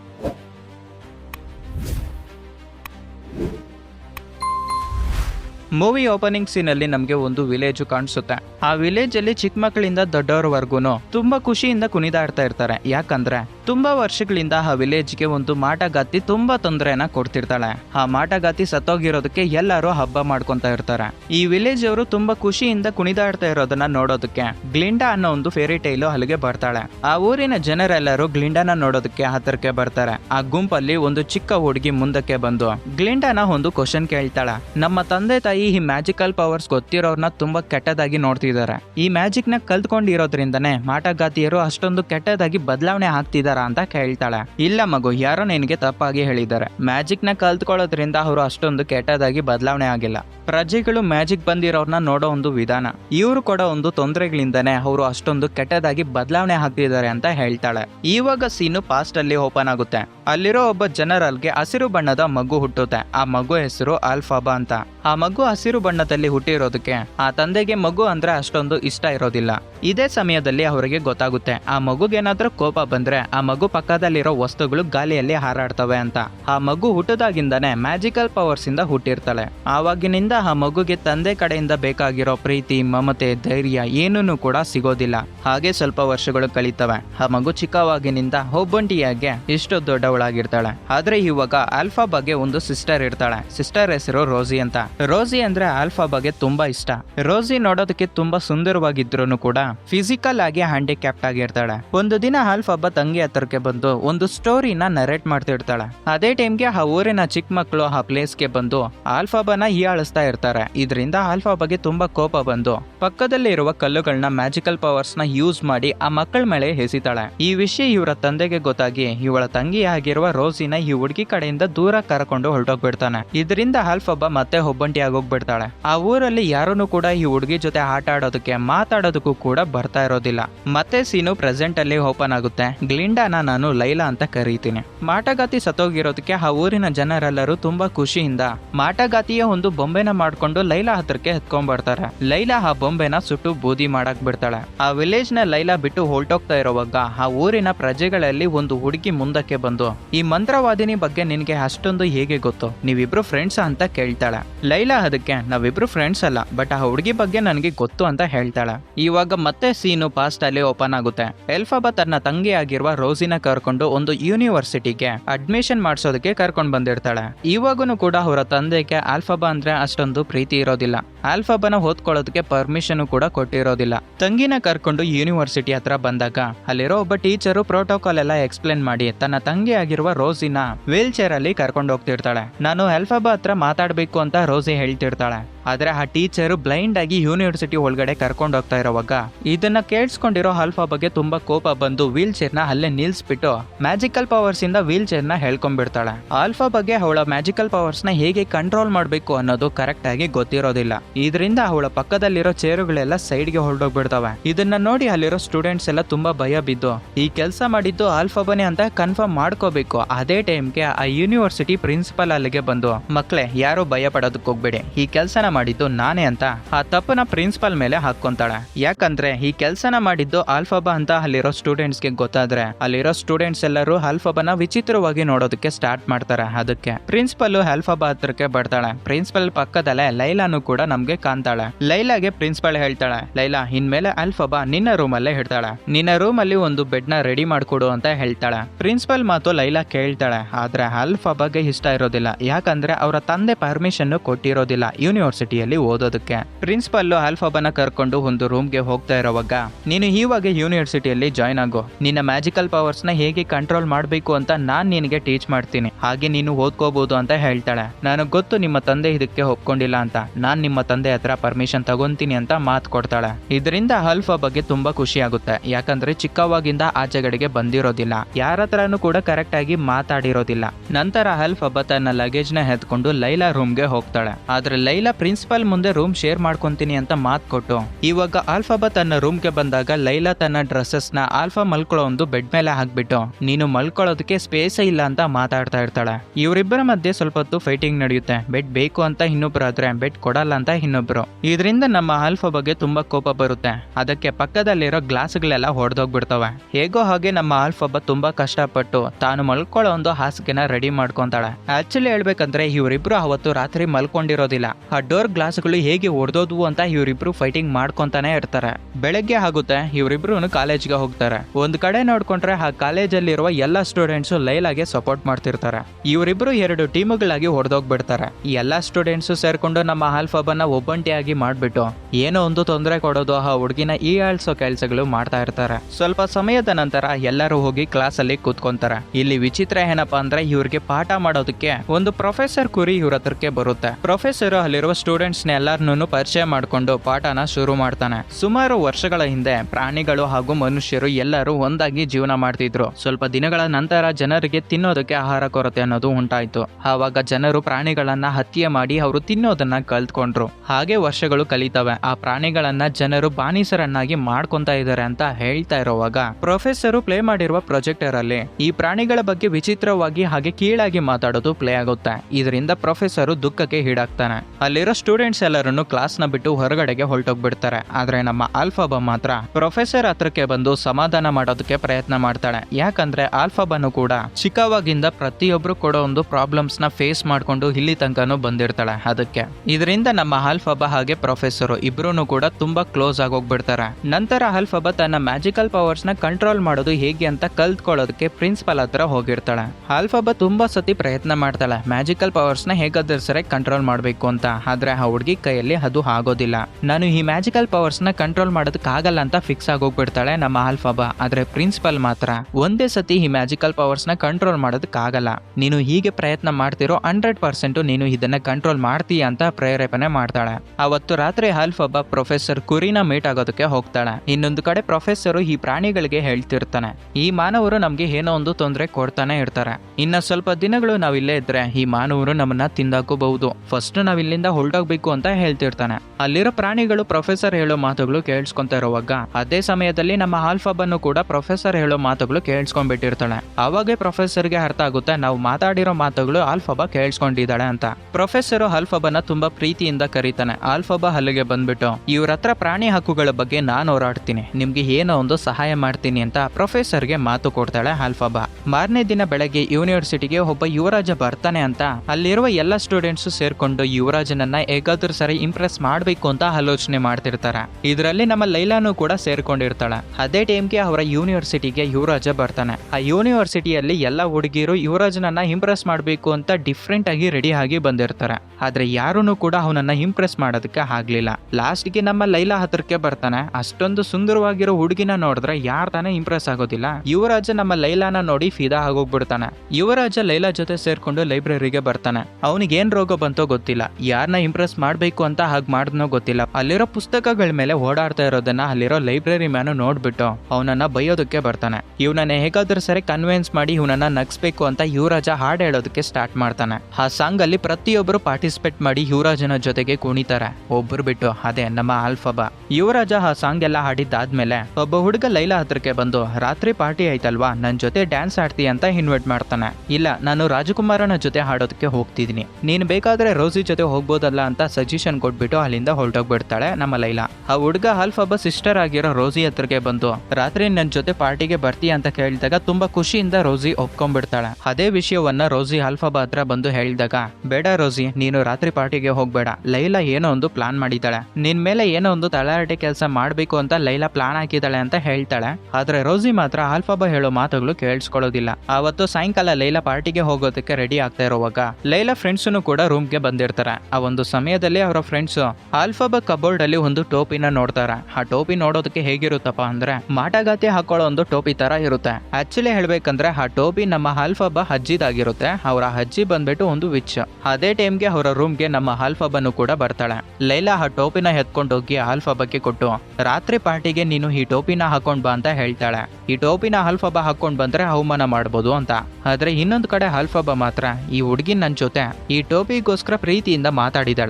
ಮೂವಿ ಓಪನಿಂಗ್ ಸೀನ್ ಅಲ್ಲಿ ನಮಗೆ ಒಂದು ವಿಲೇಜ್ ಕಾಣಿಸುತ್ತೆ. ಆ ವಿಲೇಜ್ ಅಲ್ಲಿ ಚಿಕ್ಕ ಮಕ್ಕಳಿಂದ ದೊಡ್ಡವರವರೆಗೂ ತುಂಬಾ ಖುಷಿಯಿಂದ ಕುಣಿದಾಡ್ತಾ ಇರ್ತಾರೆ. ಯಾಕಂದ್ರೆ ತುಂಬಾ ವರ್ಷಗಳಿಂದ ಆ ವಿಲೇಜ್ಗೆ ಒಂದು ಮಾಟಗಾತಿ ತುಂಬಾ ತೊಂದರೆನ ಕೊಡ್ತಿರ್ತಾಳೆ. ಆ ಮಾಟಗಾತಿ ಸತ್ತೋಗಿರೋದಕ್ಕೆ ಎಲ್ಲರೂ ಹಬ್ಬ ಮಾಡ್ಕೊಂತ ಇರ್ತಾರೆ. ಈ ವಿಲೇಜ್ ಅವರು ತುಂಬಾ ಖುಷಿಯಿಂದ ಕುಣಿದಾಡ್ತಾ ಇರೋದನ್ನ ನೋಡೋದಕ್ಕೆ ಗ್ಲಿಂಡಾ ಅನ್ನೋ ಒಂದು ಫೇರಿ ಟೈಲು ಅಲ್ಲಿಗೆ ಬರ್ತಾಳೆ. ಆ ಊರಿನ ಜನರೆಲ್ಲರೂ ಗ್ಲಿಂಡಾನ ನೋಡೋದಕ್ಕೆ ಹತ್ತಿರಕ್ಕೆ ಬರ್ತಾರೆ. ಆ ಗುಂಪಲ್ಲಿ ಒಂದು ಚಿಕ್ಕ ಹುಡುಗಿ ಮುಂದಕ್ಕೆ ಬಂದು ಗ್ಲಿಂಡಾನ ಒಂದು ಕ್ವಶನ್ ಕೇಳ್ತಾಳೆ. ನಮ್ಮ ತಂದೆ ತಾಯಿ ಈ ಮ್ಯಾಜಿಕಲ್ ಪವರ್ಸ್ ಗೊತ್ತಿರೋರ್ನ ತುಂಬಾ ಕೆಟ್ಟದಾಗಿ ನೋಡ್ತಿದ್ದಾರೆ. ಈ ಮ್ಯಾಜಿಕ್ನ ಕಲ್ತ್ಕೊಂಡಿರೋದ್ರಿಂದನೇ ಮಾಟಗಾತಿಯರು ಅಷ್ಟೊಂದು ಕೆಟ್ಟದಾಗಿ ಬದಲಾವಣೆ ಆಗ್ತಿದಾರ ಅಂತ ಕೇಳ್ತಾಳೆ. ಇಲ್ಲ ಮಗು, ಯಾರೋ ನಿನಗೆ ತಪ್ಪಾಗಿ ಹೇಳಿದ್ದಾರೆ. ಮ್ಯಾಜಿಕ್ನ ಕಲ್ತ್ಕೊಳ್ಳೋದ್ರಿಂದ ಅವರು ಅಷ್ಟೊಂದು ಕೆಟ್ಟದಾಗಿ ಬದಲಾವಣೆ ಆಗಿಲ್ಲ. ಪ್ರಜೆಗಳು ಮ್ಯಾಜಿಕ್ ಬಂದಿರೋರ್ನ ನೋಡೋ ಒಂದು ವಿಧಾನ. ಇವರು ಕೂಡ ಒಂದು ತೊಂದರೆಗಳಿಂದನೇ ಅವರು ಅಷ್ಟೊಂದು ಕೆಟ್ಟದಾಗಿ ಬದಲಾವಣೆ ಆಗ್ತಿದ್ದಾರೆ ಅಂತ ಹೇಳ್ತಾಳೆ. ಇವಾಗ ಸೀನು ಪಾಸ್ಟ್ ಅಲ್ಲಿ ಓಪನ್ ಆಗುತ್ತೆ. ಅಲ್ಲಿರೋ ಒಬ್ಬ ಜನರಲ್ಗೆ ಹಸಿರು ಬಣ್ಣದ ಮಗು ಹುಟ್ಟುತ್ತೆ. ಆ ಮಗು ಹೆಸರು ಅಲ್ಫಾಬಾ ಅಂತ. ಆ ಮಗು ಹಸಿರು ಬಣ್ಣದಲ್ಲಿ ಹುಟ್ಟಿರೋದಕ್ಕೆ. ಆ ತಂದೆಗೆ ಮಗು ಅಂದ್ರೆ ಅಷ್ಟೊಂದು ಇಷ್ಟ ಇರೋದಿಲ್ಲ. ಇದೇ ಸಮಯದಲ್ಲಿ ಅವರಿಗೆ ಗೊತ್ತಾಗುತ್ತೆ. ಆ ಮಗುಗೇನಾದ್ರೂ ಕೋಪ ಬಂದ್ರೆ ಆ ಮಗು ಪಕ್ಕದಲ್ಲಿರೋ ವಸ್ತುಗಳು ಗಾಲಿಯಲ್ಲಿ ಹಾರಾಡ್ತವೆ ಅಂತ. ಆ ಮಗು ಹುಟ್ಟದಾಗಿಂದಾನೆ ಮ್ಯಾಜಿಕಲ್ ಪವರ್ಸ್ ಇಂದ ಹುಟ್ಟಿರ್ತಾಳೆ. ಆವಾಗಿನಿಂದ ಆ ಮಗುಗೆ ತಂದೆ ಕಡೆಯಿಂದ ಬೇಕಾಗಿರೋ ಪ್ರೀತಿ, ಮಮತೆ, ಧೈರ್ಯ ಏನೂ ಕೂಡ ಸಿಗೋದಿಲ್ಲ. ಹಾಗೆ ಸ್ವಲ್ಪ ವರ್ಷಗಳು ಕಳೀತವೆ. ಆ ಮಗು ಚಿಕ್ಕವಾಗಿನಿಂದ ಒಬ್ಬಂಟಿಯಾಗೆ ಇಷ್ಟು ದೊಡ್ಡವಳಾಗಿರ್ತಾಳೆ. ಆದ್ರೆ ಇವಾಗ ಆಲ್ಫಾ ಬಗ್ಗೆ ಒಂದು ಸಿಸ್ಟರ್ ಇರ್ತಾಳೆ. ಸಿಸ್ಟರ್ ಹೆಸರು ರೋಸಿ ಅಂತ. ರೋಸಿ ಅಂದ್ರೆ ಆಲ್ಫಾ ಬಗ್ಗೆ ತುಂಬಾ ಇಷ್ಟ. ರೋಸಿ ನೋಡೋದಕ್ಕೆ ತುಂಬಾ ಸುಂದರವಾಗಿದ್ರು ಕೂಡ ಫಿಸಿಕಲ್ ಆಗಿ ಹ್ಯಾಂಡಿಕ್ಯಾಪ್ಟ್ ಆಗಿರ್ತಾಳೆ ಒಂದು ದಿನ ಆಲ್ಫಾಬ ತಂಗಿ ಹತ್ರಕ್ಕೆ ಬಂದು ಒಂದು ಸ್ಟೋರಿನ ನರೇಟ್ ಮಾಡ್ತಿರ್ತಾಳೆ ಅದೇ ಟೈಮ್ಗೆ ಆ ಊರಿನ ಚಿಕ್ಕ ಮಕ್ಕಳು ಆ ಪ್ಲೇಸ್ಗೆ ಬಂದು ಆಲ್ಫಾಬನ ಹೀಯಾಳಿಸ್ತಾ ಇರ್ತಾರೆ. ಇದರಿಂದ ಆಲ್ಫಾಬಗೆ ತುಂಬಾ ಕೋಪ ಬಂದು ಪಕ್ಕದಲ್ಲಿ ಇರುವ ಕಲ್ಲುಗಳನ್ನ ಮ್ಯಾಜಿಕಲ್ ಪವರ್ಸ್ನ ಯೂಸ್ ಮಾಡಿ ಆ ಮಕ್ಕಳ ಮೇಲೆ ಹೆಸಿತಾಳೆ ಈ ವಿಷಯ ಇವರ ತಂದೆಗೆ ಗೊತ್ತಾಗಿ ಇವಳ ತಂಗಿ ಆಗಿರುವ ರೋಸಿನ ಈ ಹುಡುಗಿ ಕಡೆಯಿಂದ ದೂರ ಕರಕೊಂಡು ಹೊರಟೋಗ್ಬಿಡ್ತಾನೆ. ಇದರಿಂದ ಆಲ್ಫಾಬ ಮತ್ತೆ ಒಬ್ಬಂಟಿ ಹೋಗ್ಬಿಡ್ತಾಳೆ ಆ ಊರಲ್ಲಿ ಯಾರನ್ನು ಕೂಡ ಈ ಹುಡುಗಿ ಜೊತೆ ಆಟ ಆಡೋದಕ್ಕೆ ಮಾತಾಡೋದಕ್ಕೂ ಕೂಡ ಬರ್ತಾ ಇರೋದಿಲ್ಲ. ಮತ್ತೆ ಸೀನು ಪ್ರೆಸೆಂಟ್ ಅಲ್ಲಿ ಓಪನ್ ಆಗುತ್ತೆ. ಗ್ಲಿಂಡಾನ ನಾನು ಲೈಲಾ ಅಂತ ಕರೀತೀನಿ. ಮಾಟಗಾತಿ ಸತ್ತೋಗಿರೋದಕ್ಕೆ ಆ ಊರಿನ ಜನರೆಲ್ಲರೂ ತುಂಬಾ ಖುಷಿಯಿಂದ ಮಾಟಗಾತಿಯ ಒಂದು ಬೊಂಬೆನ ಮಾಡ್ಕೊಂಡು ಲೈಲಾ ಹತ್ರಕ್ಕೆ ಎತ್ಕೊಂಡ್ ಬರ್ತಾರೆ ಲೈಲಾ ಆ ಬೊಂಬೆನ ಸುಟ್ಟು ಬೂದಿ ಮಾಡಕ್ ಬಿಡ್ತಾಳೆ ಆ ವಿಲೇಜ್ನ ಲೈಲಾ ಬಿಟ್ಟು ಹೊಲ್ಟೋಗ್ತಾ ಇರೋವಾಗ ಆ ಊರಿನ ಪ್ರಜೆಗಳಲ್ಲಿ ಒಂದು ಹುಡುಗಿ ಮುಂದಕ್ಕೆ ಬಂದು, ಈ ಮಂತ್ರವಾದಿನಿ ಬಗ್ಗೆ ನಿನಗೆ ಅಷ್ಟೊಂದು ಹೇಗೆ ಗೊತ್ತು? ನೀವಿಬ್ರು ಫ್ರೆಂಡ್ಸ್ ಅಂತ ಕೇಳ್ತಾಳೆ. ಲೈಲಾ ಅದಕ್ಕೆ, ನಾವಿಬ್ರು ಫ್ರೆಂಡ್ಸ್ ಅಲ್ಲ ಬಟ್ ಆ ಹುಡುಗಿ ಬಗ್ಗೆ ನನಗೆ ಗೊತ್ತು ಅಂತ ಹೇಳ್ತಾಳೆ. ಇವಾಗ ಮತ್ತೆ ಸೀನು ಪಾಸ್ಟ್ ಅಲ್ಲಿ ಓಪನ್ ಆಗುತ್ತೆ. ಎಲ್ಫಾಬಾ ತನ್ನ ತಂಗಿ ಆಗಿರುವ ರೋಸಿನ ಕರ್ಕೊಂಡು ಒಂದು ಯೂನಿವರ್ಸಿಟಿಗೆ ಅಡ್ಮಿಷನ್ ಮಾಡಿಸೋದಕ್ಕೆ ಕರ್ಕೊಂಡು ಬಂದಿರ್ತಾಳೆ. ಇವಾಗೂ ಕೂಡ ಅವರ ತಂದೆಗೆ ಆಲ್ಫಾಬಾ ಅಂದ್ರೆ ಅಷ್ಟೊಂದು ಪ್ರೀತಿ ಇರೋದಿಲ್ಲ. ಆಲ್ಫಾಬಾನ ಓದ್ಕೊಳ್ಳೋದಕ್ಕೆ ಪರ್ಮಿಷನ್ ಕೂಡ ಕೊಟ್ಟಿರೋದಿಲ್ಲ. ತಂಗಿನ ಕರ್ಕೊಂಡು ಯೂನಿವರ್ಸಿಟಿ ಹತ್ರ ಬಂದಾಗ, ಅಲ್ಲಿರೋ ಒಬ್ಬ ಟೀಚರು ಪ್ರೋಟೋಕಾಲ್ ಎಲ್ಲ ಎಕ್ಸ್ಪ್ಲೇನ್ ಮಾಡಿ ತನ್ನ ತಂಗಿ ಆಗಿರುವ ರೋಸಿನ ವೀಲ್ ಚೇರ್ ಅಲ್ಲಿ ಕರ್ಕೊಂಡು ಹೋಗ್ತಿರ್ತಾಳೆ. ನಾನು ಆಲ್ಫಾಬಾ ಹತ್ರ ಮಾತಾಡಬೇಕು ಅಂತ ರೋಸಿ ಹೇಳ್ತಿರ್ತಾಳೆ. ಆದ್ರೆ ಆ ಟೀಚರ್ ಬ್ಲೈಂಡ್ ಆಗಿ ಯೂನಿವರ್ಸಿಟಿ ಒಳಗಡೆ ಕರ್ಕೊಂಡು ಹೋಗ್ತಾ ಇರೋವಾಗ ಇದನ್ನ ಕೇಳಿಸ್ಕೊಂಡಿರೋ ಆಲ್ಫಾ ಬಗ್ಗೆ ತುಂಬಾ ಕೋಪ ಬಂದು ವೀಲ್ ಚೇರ್ನ ಅಲ್ಲೇ ನಿಲ್ಸ್ಬಿಟ್ಟು ಮ್ಯಾಜಿಕಲ್ ಪವರ್ಸ್ ಇಂದ ವೀಲ್ ಚೇರ್ನ ಹೇಳ್ಕೊಂಡ್ಬಿಡ್ತಾಳೆ. ಆಲ್ಫಾ ಬಗ್ಗೆ ಅವಳ ಮ್ಯಾಜಿಕಲ್ ಪವರ್ಸ್ನ ಹೇಗೆ ಕಂಟ್ರೋಲ್ ಮಾಡಬೇಕು ಅನ್ನೋದು ಕರೆಕ್ಟ್ ಆಗಿ ಗೊತ್ತಿರೋದಿಲ್ಲ. ಇದರಿಂದ ಅವಳ ಪಕ್ಕದಲ್ಲಿರೋ ಚೇರುಗಳೆಲ್ಲ ಸೈಡ್ಗೆ ಹೊರಡೋಗ್ಬಿಡ್ತವೆ. ಇದನ್ನ ನೋಡಿ ಅಲ್ಲಿರೋ ಸ್ಟೂಡೆಂಟ್ಸ್ ಎಲ್ಲ ತುಂಬಾ ಭಯ ಬಿದ್ದು, ಈ ಕೆಲಸ ಮಾಡಿದ್ದು ಆಲ್ಫಾಬನೇ ಅಂತ ಕನ್ಫರ್ಮ್ ಮಾಡ್ಕೋಬೇಕು. ಅದೇ ಟೈಮ್ಗೆ ಆ ಯೂನಿವರ್ಸಿಟಿ ಪ್ರಿನ್ಸಿಪಲ್ ಅಲ್ಲಿಗೆ ಬಂದು, ಮಕ್ಳೇ, ಯಾರು ಭಯ ಪಡೋದಕ್ಕೆ ಹೋಗ್ಬೇಡಿ ಈ ಕೆಲಸನ ಮಾಡಿದ್ದು ನಾನೇ ಅಂತ ಆ ತಪ್ಪನ ಪ್ರಿನ್ಸಿಪಲ್ ಮೇಲೆ ಹಾಕೊಂತಾಳೆ ಯಾಕಂದ್ರೆ ಈ ಕೆಲಸನ ಮಾಡಿದ್ದು ಆಲ್ಫಾಬಾ ಅಂತ ಅಲ್ಲಿರೋ ಸ್ಟೂಡೆಂಟ್ಸ್ಗೆ ಗೊತ್ತಾದ್ರೆ. ಅಲ್ಲಿರೋ ಸ್ಟೂಡೆಂಟ್ಸ್ ಎಲ್ಲರೂ ಆಲ್ಫಾಬಾನ ವಿಚಿತ್ರವಾಗಿ ನೋಡೋದಕ್ಕೆ ಸ್ಟಾರ್ಟ್ ಮಾಡ್ತಾರೆ ಅದಕ್ಕೆ. ಪ್ರಿನ್ಸಿಪಲ್ ಆಲ್ಫಾಬಾ ಹತ್ರಕ್ಕೆ ಬರ್ತಾಳೆ. ಪ್ರಿನ್ಸಿಪಲ್ ಪಕ್ಕದಲ್ಲೇ ಲೈಲಾನು ಕೂಡ ನಮ್ಗೆ ಕಾಣ್ತಾಳೆ. ಲೈಲಾಗೆ ಪ್ರಿನ್ಸಿಪಲ್ ಹೇಳ್ತಾಳೆ, ಲೈಲಾ, ಇನ್ಮೇಲೆ ಆಲ್ಫಾಬಾ ನಿನ್ನ ರೂಮಲ್ಲೇ ಹಿಡ್ತಾಳೆ ನಿನ್ನ ರೂಮಲ್ಲಿ ಒಂದು ಬೆಡ್ನ ರೆಡಿ ಮಾಡ್ಕೊಡು ಅಂತ ಹೇಳ್ತಾಳೆ. ಪ್ರಿನ್ಸಿಪಲ್ ಮಾತು ಲೈಲಾ ಕೇಳ್ತಾಳೆ. ಆದ್ರೆ ಆಲ್ಫಾಬಾಗೆ ಇಷ್ಟ ಇರೋದಿಲ್ಲ. ಯಾಕಂದ್ರೆ ಅವರ ತಂದೆ ಪರ್ಮಿಷನ್ ಕೊಟ್ಟಿರೋದಿಲ್ಲ. ಯೂನಿವರ್ಸಿಟಿ ಯೂನಿವರ್ಸಿಟಿಯಲ್ಲಿ ಓದೋದಕ್ಕೆ. ಪ್ರಿನ್ಸಿಪಲ್ ಆಲ್ಫಾಬನ ಕರ್ಕೊಂಡು ಒಂದು ರೂಮ್ಗೆ ಹೋಗ್ತಾ ಇರೋವಾಗ, ನೀನು ಈವಾಗ ಯೂನಿವರ್ಸಿಟಿಯಲ್ಲಿ ಜಾಯ್ನ್ ಆಗು. ನಿನ್ನ ಮ್ಯಾಜಿಕಲ್ ಪವರ್ಸ್ನ ಹೇಗೆ ಕಂಟ್ರೋಲ್ ಮಾಡಬೇಕು ಅಂತ ನಾನ್ ನಿನಗೆ ಟೀಚ್ ಮಾಡ್ತೀನಿ. ಹಾಗೆ ನೀನು ಓದ್ಕೋಬಹುದು ಅಂತ ಹೇಳ್ತಾಳೆ. ನನಗೆ ಗೊತ್ತು ನಿಮ್ಮ ತಂದೆ ಇದಕ್ಕೆ ಒಪ್ಕೊಂಡಿಲ್ಲ ಅಂತ. ನಾನ್ ನಿಮ್ಮ ತಂದೆ ಹತ್ರ ಪರ್ಮಿಷನ್ ತಗೊಂತೀನಿ ಅಂತ ಮಾತು ಕೊಡ್ತಾಳೆ. ಇದರಿಂದ ಆಲ್ಫಾ ಬಗ್ಗೆ ತುಂಬಾ ಖುಷಿ ಆಗುತ್ತೆ. ಯಾಕಂದ್ರೆ ಚಿಕ್ಕವಾಗಿಂದ ಆಚೆಗಡೆಗೆ ಬಂದಿರೋದಿಲ್ಲ. ಯಾರ ಹತ್ರನೂ ಕೂಡ ಕರೆಕ್ಟ್ ಆಗಿ ಮಾತಾಡಿರೋದಿಲ್ಲ. ನಂತರ ಹಲ್ಫಬ್ಬ ತನ್ನ ಲಗೇಜ್ನ ಎತ್ಕೊಂಡು ಲೈಲಾ ರೂಮ್ಗೆ ಹೋಗ್ತಾಳೆ. ಆದ್ರೆ ಲೈಲಾ ಪ್ರಿನ್ಸಿಪಲ್ ಮುಂದೆ ರೂಮ್ ಶೇರ್ ಮಾಡ್ಕೊಂತೀನಿ ಅಂತ ಮಾತ್ ಕೊಟ್ಟು, ಇವಾಗ ಆಲ್ಫಾಬ ತನ್ನ ರೂಮ್ಗೆ ಬಂದಾಗ ಲೈಲಾ ತನ್ನ ಡ್ರೆಸ್ಸಸ್ನ ಆಲ್ಫಾ ಮಲ್ಕೊಳ್ಳೋ ಒಂದು ಬೆಡ್ ಮೇಲೆ ಹಾಕ್ಬಿಟ್ಟು, ನೀನು ಮಲ್ಕೊಳ್ಳೋದಕ್ಕೆ ಸ್ಪೇಸ್ ಇಲ್ಲ ಅಂತ ಮಾತಾಡ್ತಾ ಇರ್ತಾಳೆ. ಇವರಿಬ್ಬರ ಮಧ್ಯೆ ಸ್ವಲ್ಪ ಹೊತ್ತು ಫೈಟಿಂಗ್ ನಡೆಯುತ್ತೆ. ಬೆಡ್ ಬೇಕು ಅಂತ ಇನ್ನೊಬ್ರು ಆದ್ರೆ ಬೆಡ್ ಕೊಡಲ್ಲ ಅಂತ ಇನ್ನೊಬ್ರು. ಇದರಿಂದ ನಮ್ಮ ಆಲ್ಫಾ ಬಗ್ಗೆ ತುಂಬಾ ಕೋಪ ಬರುತ್ತೆ. ಅದಕ್ಕೆ ಪಕ್ಕದಲ್ಲಿರೋ ಗ್ಲಾಸ್ಗಳೆಲ್ಲ ಹೊಡೆದೋಗ್ಬಿಡ್ತವೆ. ಹೇಗೋ ಹಾಗೆ ನಮ್ಮ ಆಲ್ಫಾಬ ತುಂಬಾ ಕಷ್ಟಪಟ್ಟು ತಾನು ಮಲ್ಕೊಳ್ಳೋ ಒಂದು ಹಾಸಿಗೆನ ರೆಡಿ ಮಾಡ್ಕೊಂತಾಳೆ. ಆಕ್ಚುಲಿ ಹೇಳ್ಬೇಕಂದ್ರೆ ಇವರಿಬ್ರು ಅವತ್ತು ರಾತ್ರಿ ಮಲ್ಕೊಂಡಿರೋದಿಲ್ಲ. ಆ ಗ್ಲಾಸ್ಗಳು ಹೇಗೆ ಹೊಡೆದೋದ್ವು ಅಂತ ಇವರಿಬ್ರು ಫೈಟಿಂಗ್ ಮಾಡ್ಕೊಂತಾನೆ ಇರ್ತಾರೆ. ಬೆಳಗ್ಗೆ ಆಗುತ್ತೆ ಇವರಿಬ್ರು ಕಾಲೇಜ್ಗೆ ಹೋಗ್ತಾರೆ. ಒಂದ್ ಕಡೆ ನೋಡ್ಕೊಂಡ್ರೆ ಆ ಕಾಲೇಜಲ್ಲಿರುವ ಎಲ್ಲಾ ಸ್ಟೂಡೆಂಟ್ಸ್ ಲೈಲಾಗೆ ಸಪೋರ್ಟ್ ಮಾಡ್ತಿರ್ತಾರೆ. ಇವರಿಬ್ರು ಎರಡು ಟೀಮ್ಗಳಾಗಿ ಹೊಡೆದೋಗ್ಬಿಡ್ತಾರೆ ಎಲ್ಲಾ ಸ್ಟೂಡೆಂಟ್ಸ್ ಸೇರ್ಕೊಂಡು ನಮ್ಮ ಆಲ್ಫಾಬನ್ನ ಒಬ್ಬಂಟಿಯಾಗಿ ಮಾಡ್ಬಿಟ್ಟು, ಏನೋ ಒಂದು ತೊಂದರೆ ಕೊಡೋದು ಆ ಹುಡುಗಿನ ಈ ಆಳ್ಸೋ ಕೆಲಸಗಳು ಮಾಡ್ತಾ ಇರ್ತಾರೆ. ಸ್ವಲ್ಪ ಸಮಯದ ನಂತರ ಎಲ್ಲರೂ ಹೋಗಿ ಕ್ಲಾಸ್ ಅಲ್ಲಿ ಕೂತ್ಕೊಂತಾರೆ. ಇಲ್ಲಿ ವಿಚಿತ್ರ ಏನಪ್ಪಾ ಅಂದ್ರೆ ಇವ್ರಿಗೆ ಪಾಠ ಮಾಡೋದಕ್ಕೆ ಒಂದು ಪ್ರೊಫೆಸರ್ ಕುರಿ ಇವ್ರ ಬರುತ್ತೆ. ಪ್ರೊಫೆಸರ್ ಅಲ್ಲಿರುವ ಸ್ಟೂಡೆಂಟ್ಸ್ನ ಎಲ್ಲರನ್ನೂ ಪರಿಚಯ ಮಾಡ್ಕೊಂಡು ಪಾಠನ ಶುರು ಮಾಡ್ತಾನೆ. ಸುಮಾರು ವರ್ಷಗಳ ಹಿಂದೆ ಪ್ರಾಣಿಗಳು ಹಾಗೂ ಮನುಷ್ಯರು ಎಲ್ಲರೂ ಒಂದಾಗಿ ಜೀವನ ಮಾಡ್ತಿದ್ರು. ಸ್ವಲ್ಪ ದಿನಗಳ ನಂತರ ಜನರಿಗೆ ತಿನ್ನೋದಕ್ಕೆ ಆಹಾರ ಕೊರತೆ ಅನ್ನೋದು ಉಂಟಾಯಿತು. ಆವಾಗ ಜನರು ಪ್ರಾಣಿಗಳನ್ನ ಹತ್ಯೆ ಮಾಡಿ ಅವರು ತಿನ್ನೋದನ್ನ ಕಲ್ತ್ಕೊಂಡ್ರು. ಹಾಗೆ ವರ್ಷಗಳು ಕಲಿತವೆ. ಆ ಪ್ರಾಣಿಗಳನ್ನ ಜನರು ಬಾನಿಸರನ್ನಾಗಿ ಮಾಡ್ಕೊಂತ ಇದ್ದಾರೆ ಅಂತ ಹೇಳ್ತಾ ಇರುವಾಗ ಪ್ರೊಫೆಸರ್ ಪ್ಲೇ ಮಾಡಿರುವ ಪ್ರೊಜೆಕ್ಟರ್ ಅಲ್ಲಿ ಈ ಪ್ರಾಣಿಗಳ ಬಗ್ಗೆ ವಿಚಿತ್ರವಾಗಿ ಹಾಗೆ ಕೀಳಾಗಿ ಮಾತಾಡೋದು ಪ್ಲೇ ಆಗುತ್ತೆ. ಇದರಿಂದ ಪ್ರೊಫೆಸರ್ ದುಃಖಕ್ಕೆ ಈಡಾಗ್ತಾನೆ. ಅಲ್ಲಿರೋ ಸ್ಟೂಡೆಂಟ್ಸ್ ಎಲ್ಲರನ್ನು ಕ್ಲಾಸ್ನ ಬಿಟ್ಟು ಹೊರಗಡೆಗೆ ಹೊರಟೋಗ್ಬಿಡ್ತಾರೆ. ಆದರೆ ನಮ್ಮ ಆಲ್ಫಾಬಾ ಮಾತ್ರ ಪ್ರೊಫೆಸರ್ ಹತ್ರಕ್ಕೆ ಬಂದು ಸಮಾಧಾನ ಮಾಡೋದಕ್ಕೆ ಪ್ರಯತ್ನ ಮಾಡ್ತಾಳೆ. ಯಾಕಂದ್ರೆ ಆಲ್ಫಾಬಾನು ಕೂಡ ಚಿಕ್ಕವಾಗಿಂದ ಪ್ರತಿಯೊಬ್ರು ಕೊಡೋ ಒಂದು ಪ್ರಾಬ್ಲಮ್ಸ್ನ ಫೇಸ್ ಮಾಡ್ಕೊಂಡು ಇಲ್ಲಿ ತನಕನೂ ಬಂದಿರ್ತಾಳೆ ಅದಕ್ಕೆ. ಇದರಿಂದ ನಮ್ಮ ಆಲ್ಫಾಬಾ ಹಾಗೆ ಪ್ರೊಫೆಸರ್ ಇಬ್ರು ಕೂಡ ತುಂಬಾ ಕ್ಲೋಸ್ ಆಗೋಗ್ಬಿಡ್ತಾರೆ. ನಂತರ ಆಲ್ಫಾಬಾ ತನ್ನ ಮ್ಯಾಜಿಕಲ್ ಪವರ್ಸ್ನ ಕಂಟ್ರೋಲ್ ಮಾಡೋದು ಹೇಗೆ ಅಂತ ಕಲ್ತ್ಕೊಳ್ಳೋದಕ್ಕೆ ಪ್ರಿನ್ಸಿಪಲ್ ಹತ್ರ ಹೋಗಿರ್ತಾಳೆ. ಆಲ್ಫಾಬಾ ತುಂಬಾ ಸತಿ ಪ್ರಯತ್ನ ಮಾಡ್ತಾಳೆ. ಮ್ಯಾಜಿಕಲ್ ಪವರ್ಸ್ನ ಹೇಗಾದ್ರೂ ಸರಿ ಕಂಟ್ರೋಲ್ ಮಾಡಬೇಕು ಅಂತ. ಆದ್ರೆ ಆ ಹುಡುಗಿ ಕೈಯಲ್ಲಿ ಅದು ಆಗೋದಿಲ್ಲ. ನಾನು ಈ ಮ್ಯಾಜಿಕಲ್ ಪವರ್ಸ್ನ ಕಂಟ್ರೋಲ್ ಮಾಡೋದಕ್ಕಾಗಲ್ಲ ಅಂತ ಫಿಕ್ಸ್ ಆಗೋಗ್ಬಿಡ್ತಾಳೆ ನಮ್ಮ ಆಲ್ಫಾಬಾ ಆದ್ರೆ ಪ್ರಿನ್ಸಿಪಲ್ ಮಾತ್ರ. ಒಂದೇ ಸತಿ ಈ ಮ್ಯಾಜಿಕಲ್ ಪವರ್ಸ್ನ ಕಂಟ್ರೋಲ್ ಮಾಡೋದಕ್ಕಾಗಲ್ಲ. ನೀನು ಹೀಗೆ ಪ್ರಯತ್ನ ಮಾಡ್ತಿರೋ ಹಂಡ್ರೆಡ್ ಪರ್ಸೆಂಟ್ ನೀನು ಇದನ್ನ ಕಂಟ್ರೋಲ್ ಮಾಡ್ತೀಯ ಅಂತ ಪ್ರೇರೇಪಣೆ ಮಾಡ್ತಾಳೆ. ಅವತ್ತು ರಾತ್ರಿ ಆಲ್ಫಾಬಾ ಪ್ರೊಫೆಸರ್ ಕುರಿನ ಮೀಟ್ ಆಗೋದಕ್ಕೆ ಹೋಗ್ತಾಳೆ. ಇನ್ನೊಂದು ಕಡೆ ಪ್ರೊಫೆಸರ್ ಈ ಪ್ರಾಣಿಗಳಿಗೆ ಹೇಳ್ತಿರ್ತಾನೆ. ಈ ಮಾನವರು ನಮ್ಗೆ ಏನೋ ಒಂದು ತೊಂದರೆ ಕೊಡ್ತಾನೆ ಇರ್ತಾರೆ. ಇನ್ನ ಸ್ವಲ್ಪ ದಿನಗಳು ನಾವಿಲ್ಲೇ ಇದ್ರೆ ಈ ಮಾನವರು ನಮ್ಮನ್ನ ತಿಂದಾಕೋಬಹುದು. ಫಸ್ಟ್ ನಾವ್ ಇಲ್ಲಿಂದ ಹೊರಟೋಗ್ಬೇಕು ಅಂತ ಹೇಳ್ತಿರ್ತಾನೆ. ಅಲ್ಲಿರೋ ಪ್ರಾಣಿಗಳು ಪ್ರೊಫೆಸರ್ ಹೇಳೋ ಮಾತುಗಳು ಕೇಳಿಸ್ಕೊಂತ ಇರುವಾಗ ಅದೇ ಸಮಯದಲ್ಲಿ ನಮ್ಮ ಆಲ್ಫಾಬನ್ನು ಕೂಡ ಪ್ರೊಫೆಸರ್ ಹೇಳೋ ಮಾತುಗಳು ಕೇಳಿಸ್ಕೊಂಡ್ಬಿಟ್ಟಿರ್ತಾಳೆ. ಅವಾಗೆ ಪ್ರೊಫೆಸರ್ಗೆ ಅರ್ಥ ಆಗುತ್ತೆ ನಾವು ಮಾತಾಡಿರೋ ಮಾತುಗಳು ಆಲ್ಫಾಬಾ ಕೇಳಿಸ್ಕೊಂಡಿದ್ದಾಳೆ ಅಂತ. ಪ್ರೊಫೆಸರ್ ಆಲ್ಫಾಬನ ತುಂಬಾ ಪ್ರೀತಿಯಿಂದ ಕರೀತಾನೆ. ಆಲ್ಫಾಬಾ ಅಲ್ಲಿಗೆ ಬಂದ್ಬಿಟ್ಟು ಇವ್ರ ಹತ್ರ ಪ್ರಾಣಿ ಹಕ್ಕುಗಳ ಬಗ್ಗೆ ನಾನು ಹೋರಾಡ್ತೀನಿ. ನಿಮ್ಗೆ ಏನೋ ಒಂದು ಸಹಾಯ ಮಾಡ್ತೀನಿ ಅಂತ ಪ್ರೊಫೆಸರ್ಗೆ ಮಾತು ಕೊಡ್ತಾಳೆ ಆಲ್ಫಾಬಾ ಮಾರನೇ ದಿನ ಬೆಳಗ್ಗೆ ಯೂನಿವರ್ಸಿಟಿಗೆ ಒಬ್ಬ ಯುವರಾಜ ಬರ್ತಾನೆ ಅಂತ. ಅಲ್ಲಿರುವ ಎಲ್ಲ ಸ್ಟೂಡೆಂಟ್ಸ್ ಸೇರ್ಕೊಂಡು ಯುವರಾಜನನ್ನ ಹೇಗಾದ್ರೂ ಸರಿ ಇಂಪ್ರೆಸ್ ಮಾಡಬೇಕು ಅಂತ ಆಲೋಚನೆ ಮಾಡ್ತಿರ್ತಾರೆ. ಇದರಲ್ಲಿ ನಮ್ಮ ಲೈಲಾನು ಕೂಡ ಸೇರ್ಕೊಂಡಿರ್ತಾಳೆ. ಅದೇ ಟೈಮ್ಗೆ ಅವರ ಯೂನಿವರ್ಸಿಟಿಗೆ ಯುವರಾಜ ಬರ್ತಾನೆ. ಆ ಯೂನಿವರ್ಸಿಟಿಯಲ್ಲಿ ಎಲ್ಲ ಹುಡುಗಿಯರು ಯುವರಾಜನನ್ನ ಇಂಪ್ರೆಸ್ ಮಾಡಬೇಕು ಅಂತ ಡಿಫ್ರೆಂಟ್ ಆಗಿ ರೆಡಿ ಆಗಿ ಬಂದಿರ್ತಾರೆ. ಆದ್ರೆ ಯಾರೂ ಕೂಡ ಅವನನ್ನ ಇಂಪ್ರೆಸ್ ಮಾಡೋದಕ್ಕೆ ಆಗ್ಲಿಲ್ಲ. ಲಾಸ್ಟ್ಗೆ ನಮ್ಮ ಲೈಲಾ ಹತ್ರಕ್ಕೆ ಬರ್ತಾನೆ. ಅಷ್ಟೊಂದು ಸುಂದರವಾಗಿರೋ ಹುಡುಗಿನ ನೋಡಿದ್ರೆ ಯಾರ ತಾನೇ ಇಂಪ್ರೆಸ್ ಆಗೋದಿಲ್ಲ. ಯುವರಾಜ ನಮ್ಮ ಲೈಲಾನ ನೋಡಿ ಫಿದಾ ಆಗೋಗ್ಬಿಡ್ತಾನೆ. ಯುವರಾಜ ಲೈಲಾ ಜೊತೆ ಸೇರ್ಕೊಂಡು ಲೈಬ್ರರಿಗೆ ಬರ್ತಾನೆ. ಅವನಿಗೆ ಏನ್ ರೋಗ ಬಂತೋ ಗೊತ್ತಿಲ್ಲ. ಯಾರನ್ನ ಇಂಪ್ರೆಸ್ ಮಾಡಬೇಕು ಅಂತ ಹಾಗೆ ಮಾಡಿದ್ನೋ ಗೊತ್ತಿಲ್ಲ. ಅಲ್ಲಿರೋ ಪುಸ್ತಕಗಳ ಮೇಲೆ ಓಡಾಡ್ತಾ ಇರೋದನ್ನ ಅಲ್ಲಿರೋ ಲೈಬ್ರರಿ ಮ್ಯಾನು ನೋಡ್ಬಿಟ್ಟು ಅವನನ್ನ ಬೈಯೋದಕ್ಕೆ ಬರ್ತಾನೆ. ಇವನನ್ನ ಹೇಗಾದ್ರೂ ಸರಿ ಕನ್ವಿನ್ಸ್ ಮಾಡಿ ಇವನನ್ನ ನಗ್ಸ್ಬೇಕು ಅಂತ ಯುವರಾಜ ಹಾಡು ಹೇಳೋದಕ್ಕೆ ಸ್ಟಾರ್ಟ್ ಮಾಡ್ತಾನೆ. ಆ ಸಾಂಗ್ ಅಲ್ಲಿ ಪ್ರತಿಯೊಬ್ಬರು ಪಾರ್ಟಿಸಿಪೇಟ್ ಮಾಡಿ ಯುವರಾಜನ ಜೊತೆಗೆ ಕುಣಿತಾರೆ. ಒಬ್ರು ಬಿಟ್ಟು ಅದೇ ನಮ್ಮ ಆಲ್ಫಬಾ. ಯುವರಾಜ ಆ ಸಾಂಗ್ ಎಲ್ಲ ಹಾಡಿದ್ದಾದ್ಮೇಲೆ ಒಬ್ಬ ಹುಡುಗ ಲೈಲಾ ಹತ್ರಕ್ಕೆ ಬಂದು, ರಾತ್ರಿ ಪಾರ್ಟಿ ಆಯ್ತಲ್ವಾ? ನನ್ ಜೊತೆ ಡ್ಯಾನ್ಸ್ ಆಡ್ತಿ ಅಂತ ಇನ್ವೈಟ್ ಮಾಡ್ತಾನೆ. ಇಲ್ಲ, ನಾನು ರಾಜಕುಮಾರನ ಜೊತೆ ಹಾಡೋದಕ್ಕೆ ಹೋಗ್ತಿದೀನಿ ನೀನ್ ಬೇಕಾದ್ರೆ ರೋಸಿ ಜೊತೆ ಹೋಗ್ಬೋದಲ್ಲ? ಅಂತ ಸಜೆಷನ್ ಕೊಟ್ಬಿಟ್ಟು ಅಲ್ಲಿಂದ ಹೊರಟೋಗ್ಬಿಡ್ತಾಳೆ ನಮ್ಮ ಲೈಲಾ. ಆ ಹುಡುಗ ಹಬ್ಬ ಸಿಸ್ಟರ್ ಆಗಿರೋ ರೋಸಿ ಹತ್ರಕ್ಕೆ ಬಂದು, ರಾತ್ರಿ ನನ್ ಜೊತೆ ಪಾರ್ಟಿಗೆ ಬರ್ತೀಯ ಅಂತ ಕೇಳಿದಾಗ ತುಂಬಾ ಖುಷಿಯಿಂದ ರೋಸಿ ಒಪ್ಕೊಂಡ್ಬಿಡ್ತಾಳೆ. ಅದೇ ವಿಷಯವನ್ನ ರೋಸಿ ಹಬ್ಬ ಹತ್ರ ಬಂದು ಹೇಳಿದಾಗ, ಬೇಡ ರೋಸಿ, ನೀನು ರಾತ್ರಿ ಪಾರ್ಟಿಗೆ ಹೋಗ್ಬೇಡ. ಲೈಲಾ ಏನೋ ಒಂದು ಪ್ಲಾನ್ ಮಾಡಿದ್ದಾಳೆ. ನಿನ್ ಮೇಲೆ ಏನೋ ಒಂದು ತಳಾರಟೆ ಕೆಲಸ ಮಾಡ್ಬೇಕು ಅಂತ ಲೈಲಾ ಪ್ಲಾನ್ ಹಾಕಿದಾಳೆ ಅಂತ ಹೇಳ್ತಾಳೆ. ಆದ್ರೆ ರೋಸಿ ಮಾತ್ರ ಆಲ್ಫಾಬಾ ಹೇಳೋ ಮಾತುಗಳು ಕೇಳಿಸ್ಕೊಳ್ಳೋದಿಲ್ಲ. ಆವತ್ತು ಸಾಯಂಕಾಲ ಲೈಲಾ ಪಾರ್ಟಿಗೆ ಹೋಗೋದಕ್ಕೆ ರೆಡಿ ಆಗ್ತಾ ಇರುವಾಗ, ಲೈಲಾ ಫ್ರೆಂಡ್ಸ್ ಕೂಡ ರೂಮ್ಗೆ ಬಂದಿರ್ತಾರೆ. ಆ ಒಂದು ಸಮಯದಲ್ಲಿ ಅವರ ಫ್ರೆಂಡ್ಸ್ ಆಲ್ಫಾಬ ಕಬೋರ್ಡ್ ಅಲ್ಲಿ ಒಂದು ಟೋಪಿನ ನೋಡ್ತಾರೆ. ಆ ಟೋಪಿ ನೋಡೋದಕ್ಕೆ ಹೇಗಿರುತ್ತಪ್ಪ ಅಂದ್ರೆ ಮಾಟಗಾತಿ ಹಾಕೊಳ್ಳೋ ಒಂದು ಟೋಪಿ ತರ ಇರುತ್ತೆ. ಆಕ್ಚುಲಿ ಹೇಳ್ಬೇಕಂದ್ರೆ ಆ ಟೋಪಿ ನಮ್ಮ ಆಲ್ಫಾಬ ಅಜ್ಜಿದಾಗಿರುತ್ತೆ. ಅವರ ಅಜ್ಜಿ ಬಂದ್ಬಿಟ್ಟು ಒಂದು ವಿಚ್ ಅದೇ ಟೈಮ್ಗೆ ಅವರ ರೂಮ್ಗೆ ನಮ್ಮ ಆಲ್ಫಾಬನು ಕೂಡ ಬರ್ತಾಳೆ. ಲೈಲಾ ಆ ಟೋಪಿನ ಎತ್ಕೊಂಡು ಹೋಗಿ ಆಲ್ಫಾಬಕ್ಕೆ ಕೊಟ್ಟು, ರಾತ್ರಿ ಪಾರ್ಟಿಗೆ ನೀನು ಈ ಟೋಪಿನ ಹಾಕೊಂಡ್ ಬಾ ಅಂತ ಹೇಳ್ತಾಳೆ. ಈ ಟೋಪಿನ ಆಲ್ಫಾಬ ಹಾಕೊಂಡ್ ಬಂದ್ರೆ ಅವಮಾನ ಮಾಡ್ಬೋದು ಅಂತ. ಆದ್ರೆ ಇನ್ನೊಂದು ಕಡೆ ಆಲ್ಫಾಬ ಮಾತ್ರ ಈ ಹುಡುಗಿ ನನ್ ಜೊತೆ ಈ ಟೋಪಿಗೋಸ್ಕರ ಪ್ರೀತಿಯಿಂದ